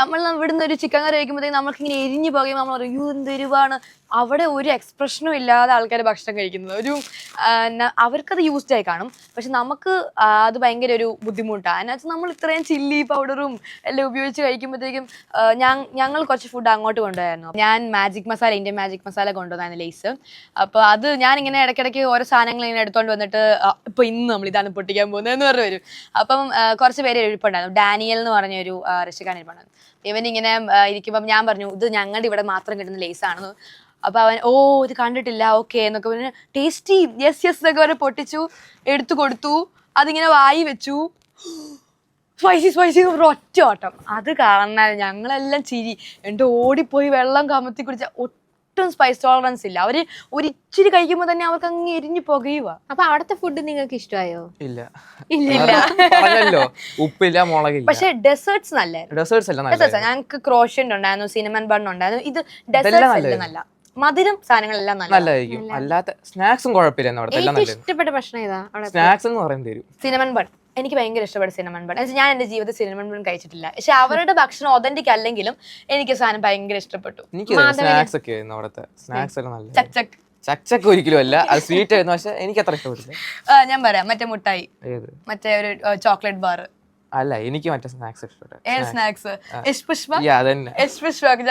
നമ്മൾ ഇവിടുന്ന് ഒരു ചിക്കൻ കറി കഴിക്കുമ്പോഴത്തേക്കും നമ്മൾക്ക് ഇങ്ങനെ എരിഞ്ഞു പോകുമ്പോൾ നമ്മൾ പറയും "അയ്യോ, എന്ത് എരിവാണ്? അവിടെ ഒരു എക്സ്പ്രഷനും ഇല്ലാതെ ആൾക്കാർ ഭക്ഷണം കഴിക്കുന്നത്. ഒരു അവർക്കത് യൂസ്ഡ് ആയി കാണും. പക്ഷെ നമുക്ക് അത് ഭയങ്കര ഒരു ബുദ്ധിമുട്ടാണ് അതിനകത്ത് നമ്മൾ ഇത്രയും ചില്ലി പൗഡറും എല്ലാം ഉപയോഗിച്ച് കഴിക്കുമ്പോഴത്തേക്കും ഞങ്ങൾ കുറച്ച് ഫുഡ് അങ്ങോട്ട് കൊണ്ടുപോയായിരുന്നു ഞാൻ magic masala Indian magic masala കൊണ്ടുവന്നായിരുന്നു Lay's അപ്പോൾ അത് ഞാൻ ഇങ്ങനെ ഇടയ്ക്കിടയ്ക്ക് ഓരോ സാധനങ്ങൾ ഇങ്ങനെ എടുത്തുകൊണ്ട് വന്നിട്ട് ഇപ്പോൾ ഇപ്പൊ ഇന്ന് നമ്മൾ ഇതാണ് പൊട്ടിക്കാൻ പോകുന്നതെന്ന് പറഞ്ഞു വരും. അപ്പം കുറച്ച് പേര് എഴുപ്പുണ്ടായിരുന്നു ഡാനിയൽ എന്ന് പറഞ്ഞൊരു ഒരു എഴുപ്പുണ്ടായിരുന്നു ഇവൻ ഇങ്ങനെ ഇരിക്കുമ്പം ഞാൻ പറഞ്ഞു ഇത് ഞങ്ങളുടെ ഇവിടെ മാത്രം കിട്ടുന്ന ലേസ് ആണെന്ന് അപ്പൊ അവൻ ഓ ഇത് കണ്ടിട്ടില്ല ഓക്കെ എന്നൊക്കെ പറഞ്ഞ് ടേസ്റ്റി യെസ് യെസ് എന്നൊക്കെ പറഞ്ഞ് പൊട്ടിച്ചു എടുത്തു കൊടുത്തു അതിങ്ങനെ വായി വെച്ചു. സ്പൈസി സ്പൈസി ഒറ്റ ഓട്ടം. അത് കാണാൻ ഞങ്ങളെല്ലാം ചിരി. എന്നിട്ട് ഓടിപ്പോയി വെള്ളം കമത്തി കുടിച്ച ഒട്ടും സ്പൈസ് ടോളറൻസ് ഇല്ല. അവർ ഒരിച്ചിരി കഴിക്കുമ്പോൾ തന്നെ അവർക്ക് അങ്ങ് എരിഞ്ഞു പുകയുക അപ്പൊ അവിടുത്തെ ഫുഡ് നിങ്ങൾക്ക് ഇഷ്ടമായോ? ഇല്ല. ഇല്ല ഉപ്പില്ല മുളകില്ല. പക്ഷെ ഡെസേർട്സ് നല്ല ഡെസേർട്സ്. ഞങ്ങൾക്ക് ക്രോഷ്യൻ ഉണ്ടായിരുന്നു സിനിമൻ ബൺ ഉണ്ടായിരുന്നു. ഇത് ഡെസേർട്സ് നല്ല. മധുരം സാധനങ്ങളെല്ലാം നല്ല നല്ലതായിരിക്കും. അല്ലാത്ത സ്നാക്സും കുഴപ്പമില്ല ഇഷ്ടപ്പെട്ട ഭക്ഷണം ഏതാ സ്നാക്സ് എന്ന് പറയുന്നത് തരും. സിനമൻ ബൺ എനിക്ക് ഭയങ്കര ഇഷ്ടപ്പെട്ട സിനിമൻ ബൺ എന്നുവെച്ചാൽ ഞാൻ എന്റെ ജീവിതത്തിൽ സിനിമൻ ബൺ കഴിച്ചിട്ടില്ല. പക്ഷെ അവരുടെ ഭക്ഷണം ഒതന്റിക് അല്ലെങ്കിലും എനിക്ക് സാധനം ഭയങ്കര ഇഷ്ടപ്പെട്ടു. സ്നാക്സ് ഒക്കെ അവിടുത്തെ. സ്നാക്സ് നല്ല ഒരിക്കലും അല്ല അത് സ്വീറ്റ് ആയിരുന്നു പക്ഷെ എനിക്ക് അത്ര ഇഷ്ടപ്പെട്ടില്ല ഞാൻ പറയാം. മറ്റേ മുട്ടായി. മറ്റേ ഒരു ചോക്ലേറ്റ് ബാർ അല്ല എനിക്ക് മറ്റേ സ്നാക്സ് ഇഷ്ടപ്പെട്ടെ. സ്നാക്സ്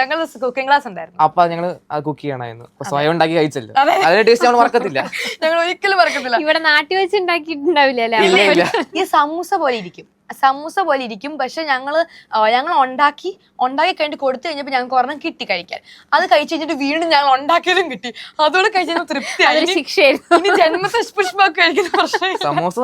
ഞങ്ങൾ കുക്കിംഗ് ക്ലാസ് ഉണ്ടായിരുന്നു. അപ്പൊ ഞങ്ങൾ അത് കുക്ക് ചെയ്യണമായിരുന്നു. സ്വയം ഉണ്ടാക്കി കഴിച്ചല്ലോ. അതിന്റെ ടേസ്റ്റ് നമ്മൾ മറക്കത്തില്ല. ഞങ്ങൾ ഒരിക്കലും മറക്കത്തില്ല. ഇവിടെ നാട്ടിൽ വെച്ച് ഉണ്ടാക്കിയിട്ടുണ്ടാവില്ല ഈ സമൂസ പോലെ ഇരിക്കും. സമൂസ പോലെ ഇരിക്കും. പക്ഷെ ഞങ്ങൾ ഞങ്ങൾ ഉണ്ടാക്കി ഉണ്ടാക്കി കഴിഞ്ഞിട്ട് കൊടുത്തു കഴിഞ്ഞപ്പോൾ ഞങ്ങൾക്ക് ഒരെണ്ണം കിട്ടി കഴിക്കാൻ. അത് കഴിച്ചു കഴിഞ്ഞിട്ട് വീണ്ടും ഞങ്ങൾ ഉണ്ടാക്കിയതും കിട്ടി. അതോടെ കഴിച്ചപ്പോൾ തൃപ്തിയായി. ശിക്ഷയായിരുന്നു. ജന്മത്തെ പുഷ്പമൊക്കെ കഴിക്കുന്ന പ്രശ്നം സമോസ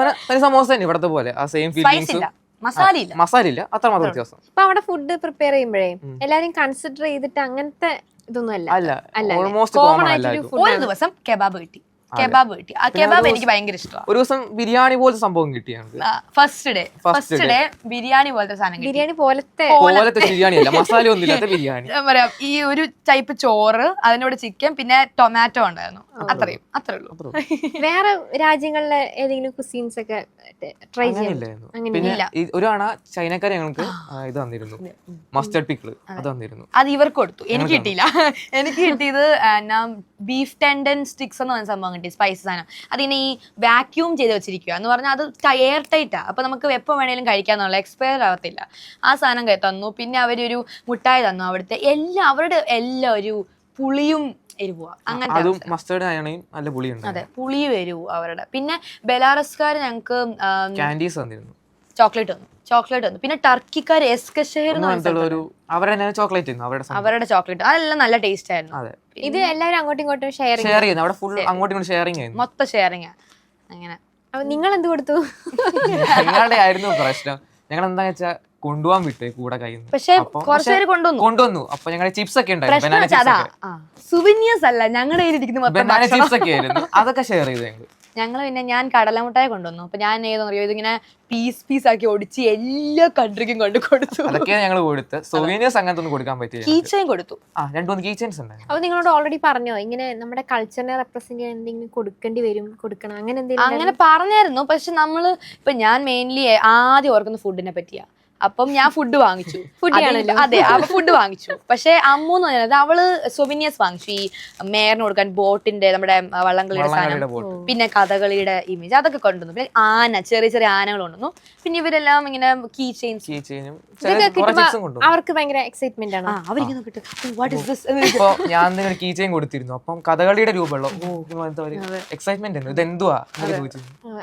സമോസ തന്നെ ഇവിടത്തെ പോലെ. ആ സെയിം സ്പൈസ് മസാലയില്ല. മസാല ഇല്ല മസാല ഇല്ല അത്ര മാത്രം വ്യത്യാസം. ഇപ്പൊ അവിടെ ഫുഡ് പ്രിപ്പയർ ചെയ്യുമ്പോഴേ എല്ലാരും കൺസിഡർ ചെയ്തിട്ട് അങ്ങനത്തെ ഇതൊന്നും അല്ല. ഓൾമോസ്റ്റ് കോമൺ ഫുഡ് ഒരു ദിവസം കെബാബ് കിട്ടി. കെബാബ് കിട്ടി. ആ കെബാബ് എനിക്ക് ഭയങ്കര ഇഷ്ടമാണ് ഒരു ദിവസം ബിരിയാണി പോലത്തെ സംഭവം കിട്ടി first day first day biryani പോലത്തെ സാധനം ബിരിയാണി പോലത്തെ. പോലത്തെ ബിരിയാണി അല്ല മസാല ബിരിയാണി. പറയാം ഈ ഒരു ടൈപ്പ് ചോറ് അതിനോട് ചിക്കൻ പിന്നെ ടൊമാറ്റോ ഉണ്ടായിരുന്നു. അത്രയും അത്രേ ഉള്ളൂ. വേറെ രാജ്യങ്ങളിലെ ഏതെങ്കിലും കുസീൻസ് ഒക്കെ ട്രൈ ചെയ്യാൻ ചൈനക്കാരെ പിന്നെ ഞങ്ങൾക്ക് ഇത് തന്നിരുന്നു. മസ്റ്റർഡ് പിക്കിൾ അത്. തന്നിരുന്നു. അത് ഇവർക്ക് കൊടുത്തു. എനിക്ക് കിട്ടിയില്ല. എനിക്ക് കിട്ടിയത് ബീഫ് ടെൻഡൻ സ്റ്റിക്സ് എന്ന് പറഞ്ഞ സംഭവം കിട്ടി സ്പൈസ് സാധനം അതിനെ ഈ വാക്യൂം ചെയ്ത് വെച്ചിരിക്കുക എന്ന് പറഞ്ഞാൽ അത് എയർ ടൈറ്റാ അപ്പോൾ നമുക്ക് എപ്പോൾ വേണേലും കഴിക്കാമെന്നുള്ള എക്സ്പയർ ആവത്തില്ല. ആ സാധനം തന്നു. പിന്നെ അവരൊരു മുട്ടായി തന്നു അവിടുത്തെ. എല്ലാ അവരുടെ എല്ലാ ഒരു പുളിയും എരിവുക അങ്ങനത്തെ നല്ല പുളിയുണ്ട് അതെ പുളി എരിവും അവരുടെ. പിന്നെ ബെലാറസ്കാർ ഞങ്ങൾക്ക് ചോക്ലേറ്റ് തന്നു. ചോക്ലേറ്റ് വന്നു പിന്നെ ടർക്കിക്കാർ ഒരു അവരുടെ ചോക്ലേറ്റ് അവരുടെ അവരുടെ ചോക്ലേറ്റ് അതെല്ലാം നല്ല ടേസ്റ്റ് ആയിരുന്നു. ഇത് എല്ലാവരും അങ്ങോട്ടും ഇങ്ങോട്ടും ഷെയർ ചെയ്യും ഷെയർ ചെയ്യുന്നു. അവിടെ ഫുൾ അങ്ങോട്ടും ഇങ്ങോട്ടും ഷെയറിങ് ആയിരുന്നു മൊത്തം ഷെയറിങ് അങ്ങനെ. അപ്പൊ നിങ്ങൾ എന്ത് കൊടുത്തു? ഞങ്ങളുടെ ആയിരുന്നു പ്രശ്നം. ഞങ്ങൾ എന്താ വെച്ചാൽ കൊണ്ടുപോകാൻ വിട്ടേ കൂടെ കയ്യിൽ പക്ഷെ കുറച്ചു പേര് കൊണ്ടുവന്നു. കൊണ്ടുവന്നു. അപ്പൊ ഞങ്ങളുടെ ചിപ്സ് ഒക്കെ ഉണ്ടായിരുന്നു. സുവിനിയേഴ്സ് അല്ല ഞങ്ങളുടെ ബനാന ചിപ്സ് ഒക്കെ ആയിരുന്നു. അതൊക്കെ ഷെയർ ചെയ്തു ഞങ്ങൾ ഞങ്ങൾ പിന്നെ ഞാൻ കടലമുട്ടായി കൊണ്ടുവന്നു. അപ്പൊ ഞാൻ ഏതെന്നറിയോ ഇതിങ്ങനെ പീസ് പീസ് ആക്കി ഒടിച്ച് എല്ലാ കൺട്രിക്കും കൊണ്ട് കൊടുത്തു. അതൊക്കെയാണ് ഞങ്ങൾ കൊടുത്ത്. സൊവീനിയേഴ്സ് അങ്ങനത്തെ ഒന്നും കൊടുക്കാൻ പറ്റില്ല. കീച്ചയും കൊടുത്തു. ആ രണ്ട് മൂന്ന് കീച്ചൻസ് ഉണ്ട് അപ്പൊ നിങ്ങളോട് ഓൾറെഡി പറഞ്ഞോ ഇങ്ങനെ നമ്മുടെ കൾച്ചറിനെ റെപ്രസെന്റ് ചെയ്യാൻ എന്തെങ്കിലും കൊടുക്കേണ്ടി വരും കൊടുക്കണം അങ്ങനെ എന്തെങ്കിലും അങ്ങനെ പറഞ്ഞായിരുന്നു പക്ഷെ നമ്മൾ ഇപ്പൊ ഞാൻ മെയിൻലി ആദ്യം ഓർക്കുന്ന ഫുഡിനെ പറ്റിയാ. അപ്പം ഞാൻ ഫുഡ് വാങ്ങിച്ചു. അതെ അവ ഫുഡ് വാങ്ങിച്ചു. പക്ഷെ അമ്മു എന്ന് പറയുന്നത് അവൾ സൊവിനിയസ് വാങ്ങിച്ചു. ഈ മേറിന് കൊടുക്കാൻ ബോട്ടിന്റെ നമ്മുടെ വള്ളംകളിയുടെ സാധനം. പിന്നെ കഥകളിയുടെ ഇമേജ് അതൊക്കെ കൊണ്ടുവന്നു. പിന്നെ ആന ചെറിയ ചെറിയ ആനകൾ കൊണ്ടുവന്നു. പിന്നെ ഇവരെല്ലാം ഇങ്ങനെ കീ ചെയിൻസ് ഇതൊക്കെ കിട്ടുമ്പോ അവർക്ക് ഭയങ്കര എക്സൈറ്റ്മെന്റ് ആണ്? അവരിങ്ങനെ കിട്ടും. വാട്ട് ഇസ് ദിസ് ഞാൻ കീ ചെയിൻ കൊടുത്തിരുന്നു. അപ്പം കഥകളിയുടെ രൂപമുള്ള എക്സൈറ്റ്മെന്റ് ഇത് എന്തുവാ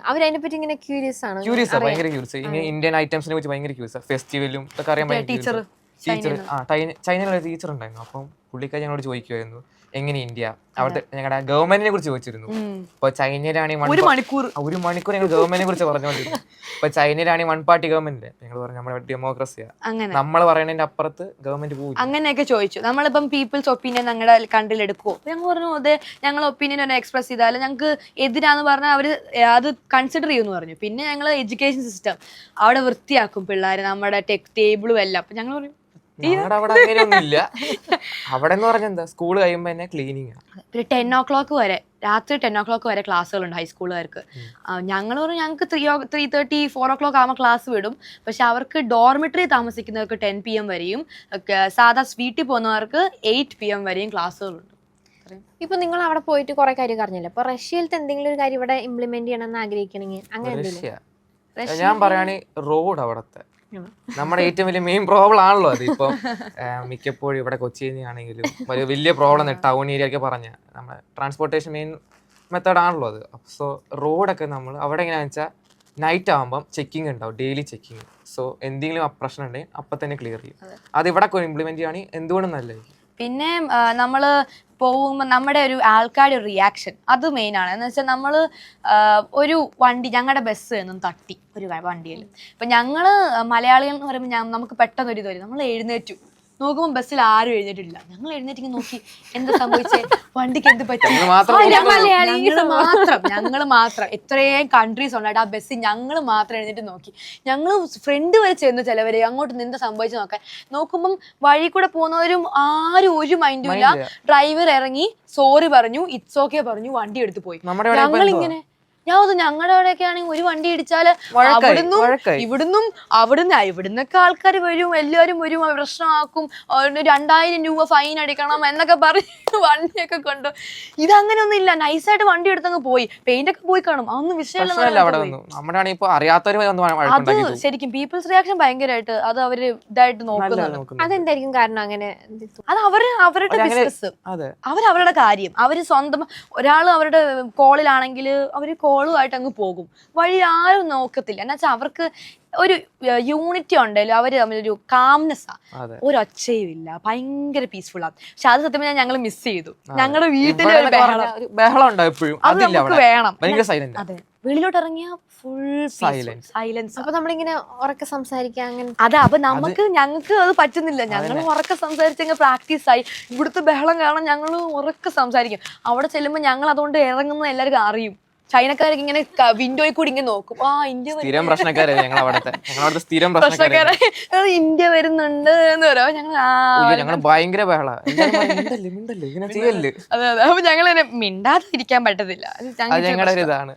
അവരതിനെ പറ്റി ഇങ്ങനെ ക്യൂരിയസ് ആണ്. ക്യൂരിയസ് ഭയങ്കര ക്യൂരിയസ് ഇന്ത്യൻ ഐറ്റംസിനെ കുറിച്ച് ഭയങ്കര ക്യൂരിയസ് ഫെസ്റ്റിവലും ഇതൊക്കെ അറിയാൻ ഭയങ്കര ടീച്ചർ ടീച്ചർ ആ ടൈ- ചൈനയിലുള്ള ടീച്ചർ ഉണ്ടായിരുന്നു അപ്പം പുള്ളിക്കാരി ഞങ്ങളോട് ചോദിക്കുമായിരുന്നു എങ്ങനെ ഇന്ത്യ? അവിടുത്തെ ഞങ്ങളുടെ ഗവൺമെന്റിനെ കുറിച്ച് ചോദിച്ചിരുന്നു. ഇപ്പൊ ചൈനയിലാണെങ്കിൽ ഒരു മണിക്കൂർ. ഒരു മണിക്കൂർ ഞങ്ങൾ ഗവൺമെന്റിനെ കുറിച്ച് പറഞ്ഞുകൊണ്ടിരുന്നു. ഇപ്പൊ ചൈനയിലാണെങ്കിൽ വൺ പാർട്ടി ഗവൺമെന്റ് ഞങ്ങൾ പറഞ്ഞു നമ്മുടെ ഡെമോക്രസിയാ അങ്ങനെ. നമ്മൾ പറയുന്നതിന്റെ അപ്പുറത്ത് ഗവൺമെന്റ് പോകും അങ്ങനെയൊക്കെ ചോദിച്ചു. നമ്മളിപ്പം പീപ്പിൾസ് ഒപ്പീനിയൻ ഞങ്ങളുടെ കണ്ടിലെടുക്കുമോ ഞങ്ങൾ പറഞ്ഞു അതെ ഞങ്ങൾ ഒപ്പീനിയൻ ഒന്ന് എക്സ്പ്രസ് ചെയ്താൽ ഞങ്ങൾക്ക് എതിരാന്ന് പറഞ്ഞാൽ അവർ അത് കൺസിഡർ ചെയ്യുമെന്ന് പറഞ്ഞു. പിന്നെ ഞങ്ങൾ എഡ്യൂക്കേഷൻ സിസ്റ്റം അവിടെ വൃത്തിയാക്കും പിള്ളേർ നമ്മുടെ ടെക് ടേബിളും എല്ലാം. അപ്പൊ ഞങ്ങൾ പറയും ഞങ്ങളുടെ അവിടെ എന്ന് പറഞ്ഞാൽ എന്താ? സ്കൂൾ കഴിയുമ്പോ തന്നെ ക്ലീനിങ് പിന്നെ ടെൻ ഓ ക്ലോക്ക് വരെ രാത്രി ടെൻ ഓ ക്ലോക്ക് വരെ ക്ലാസ്സുകളുണ്ട് ഹൈസ്കൂളുകാർക്ക് ഞങ്ങൾ പറഞ്ഞു ഞങ്ങൾക്ക് three three thirty four o'clock ആകുമ്പോൾ ക്ലാസ് വിടും. പക്ഷെ അവർക്ക് ഡോർമിറ്ററി താമസിക്കുന്നവർക്ക് ടെൻ പി എം വരെയും സാധാ വീട്ടിൽ പോകുന്നവർക്ക് എയ്റ്റ് പി എം വരെയും ക്ലാസ്സുകളുണ്ട് ഇപ്പൊ നിങ്ങൾ അവിടെ പോയിട്ട് കുറെ കാര്യം അറിഞ്ഞില്ല അപ്പൊ റഷ്യയിലത്തെ എന്തെങ്കിലും ഒരു കാര്യം ഇവിടെ ഇംപ്ലിമെന്റ് ചെയ്യണമെന്ന് ആഗ്രഹിക്കണമെങ്കിൽ അങ്ങനെ ഞാൻ പറയുകയാണെങ്കിൽ റോഡ് അവിടത്തെ. നമ്മുടെ ഏറ്റവും വലിയ മെയിൻ പ്രോബ്ലം ആണല്ലോ അത്. ഇപ്പം മിക്കപ്പോഴും ഇവിടെ കൊച്ചിയിൽ ആണെങ്കിലും ഒരു വലിയ പ്രോബ്ലം ടൗൺ ഏരിയ ഒക്കെ പറഞ്ഞ നമ്മുടെ ട്രാൻസ്പോർട്ടേഷൻ മെയിൻ മെത്തേഡ് ആണല്ലോ അത്. സോ റോഡൊക്കെ നമ്മൾ അവിടെ എങ്ങനെയാണെന്ന് വെച്ചാൽ നൈറ്റ് ആകുമ്പം ചെക്കിംഗ് ഉണ്ടാവും ഡെയിലി ചെക്കിങ് സോ എന്തെങ്കിലും പ്രശ്നം ഉണ്ടെങ്കിൽ അപ്പം തന്നെ ക്ലിയർ ചെയ്യും. അത്. ഇവിടെ ഇംപ്ലിമെന്റ് ചെയ്യുകയാണെങ്കിൽ എന്തുകൊണ്ടും നല്ലതായിരിക്കും പിന്നെ നമ്മൾ പോകുമ്പോൾ നമ്മുടെ ഒരു ആൾക്കാരുടെ ഒരു റിയാക്ഷൻ അത് മെയിനാണ് എന്ന് വെച്ചാൽ നമ്മൾ ഒരു വണ്ടി ഞങ്ങളുടെ ബസ് എന്നും തട്ടി ഒരു വണ്ടിയിൽ അപ്പം ഞങ്ങൾ മലയാളികൾ എന്ന് പറയുമ്പോൾ നമുക്ക് പെട്ടെന്ന് ഒരു ഇത് വരും നമ്മൾ എഴുന്നേറ്റു. നോക്കുമ്പോൾ ബസ്സിൽ ആരും എഴുന്നേറ്റില്ല ഞങ്ങൾ എഴുന്നേറ്റിങ്ങനെ നോക്കി എന്താ സംഭവിച്ചേ? വണ്ടിക്ക് എന്ത് പറ്റി? ഞങ്ങൾ മാത്രം ഞങ്ങൾ മാത്രം എത്രയും കൺട്രീസ് ഉണ്ടായിട്ട് ആ ബസ്സിൽ ഞങ്ങൾ മാത്രം എഴുന്നേറ്റ് നോക്കി. ഞങ്ങൾ ഫ്രണ്ട് വരെ ചെന്ന് ചിലവര് അങ്ങോട്ട് നിന്ന് സംഭവിച്ചു നോക്കാൻ. നോക്കുമ്പം വഴി കൂടെ പോകുന്നവരും ആരും ഒരു മൈൻഡും ഇല്ല. ഡ്രൈവർ ഇറങ്ങി സോറി പറഞ്ഞു ഇറ്റ്സ് ഓക്കെ പറഞ്ഞു വണ്ടി എടുത്ത് പോയി. ഞങ്ങൾ ഇങ്ങനെ ഞാൻ അത് ഞങ്ങളുടെ അവിടെയൊക്കെ ആണെങ്കിൽ ഒരു വണ്ടി ഇടിച്ചാൽ അവിടുന്നും ഇവിടുന്നും അവിടുന്ന് ഇവിടുന്നൊക്കെ ആൾക്കാർ വരും എല്ലാവരും വരും പ്രശ്നമാക്കും രണ്ടായിരം രൂപ ഫൈൻ അടിക്കണം എന്നൊക്കെ പറഞ്ഞ് വണ്ടിയൊക്കെ കൊണ്ടു ഇതങ്ങനെയൊന്നും ഇല്ല നൈസായിട്ട് വണ്ടി എടുത്തങ്ങ് പോയി. പെയിന്റ് ഒക്കെ പോയി കാണും. അതൊന്നും വിഷയമല്ല അത് ശരിക്കും പീപ്പിൾസ് റിയാക്ഷൻ ഭയങ്കരമായിട്ട് അത് അവർ ഇതായിട്ട് നോക്കുന്നുണ്ട്. അതെന്തായിരിക്കും കാരണം അങ്ങനെ? അത് അവർ അവരുടെ ബിസിനസ് അവരവരുടെ കാര്യം. അവർ സ്വന്തം ഒരാൾ അവരുടെ കോളിലാണെങ്കിൽ അവർ ആയിട്ട് അങ്ങ് പോകും. വഴി ആരും നോക്കത്തില്ല എന്നുവെച്ചാൽ അവർക്ക് ഒരു യൂണിറ്റി ഉണ്ടല്ലോ. അവർ തമ്മിലൊരു കാംനെസ്സാ അതെ. ഒരൊച്ചയും ഇല്ല. ഭയങ്കര പീസ്ഫുൾ ആണ് പക്ഷെ അത് സത്യം പറഞ്ഞാൽ ഞങ്ങൾ മിസ് ചെയ്തു. ഞങ്ങളുടെ എപ്പോഴും? അത് അതില്ല നമുക്ക് അവിടെ. വേണം. സൈലന്റ് അതെ. വെളിയിലോട്ട് ഇറങ്ങിയ ഫുൾ സൈലൻസ് സൈലൻസ് അപ്പൊ നമ്മളിങ്ങനെ ഉറക്കെ സംസാരിക്കാൻ അങ്ങനെ? അതെ. അപ്പൊ നമുക്ക് ഞങ്ങൾക്ക് അത് പറ്റുന്നില്ല. ഞങ്ങൾ ഉറക്കെ സംസാരിച്ചങ്ങ് പ്രാക്ടീസ് ആയി. ഇവിടുത്തെ ബഹളം കാണാൻ ഞങ്ങൾ ഉറക്കെ സംസാരിക്കും. അവിടെ ചെല്ലുമ്പോൾ ഞങ്ങൾ അതുകൊണ്ട് ഇറങ്ങുന്ന എല്ലാവർക്കും അറിയും. ചൈനക്കാരൊക്കെ ഇങ്ങനെ വിൻഡോയിൽ കൂടി ഇങ്ങനെ നോക്കും. ആ ഇന്ത്യ. സ്ഥിരം പ്രശ്നക്കാരാണ് ഞങ്ങൾ അവിടുത്തെ? ഞങ്ങളവിടുത്തെ സ്ഥിരം പ്രശ്നക്കാരെ ഇന്ത്യ വരുന്നുണ്ട് എന്ന് പറയാം. ഞങ്ങൾ ഞങ്ങൾ ഭയങ്കര ബഹള. അതെ അതെ. അപ്പൊ ഞങ്ങൾ മിണ്ടാതിരിക്കാൻ പറ്റത്തില്ല. അത് ഞങ്ങളുടെ ഒരു ഇതാണ്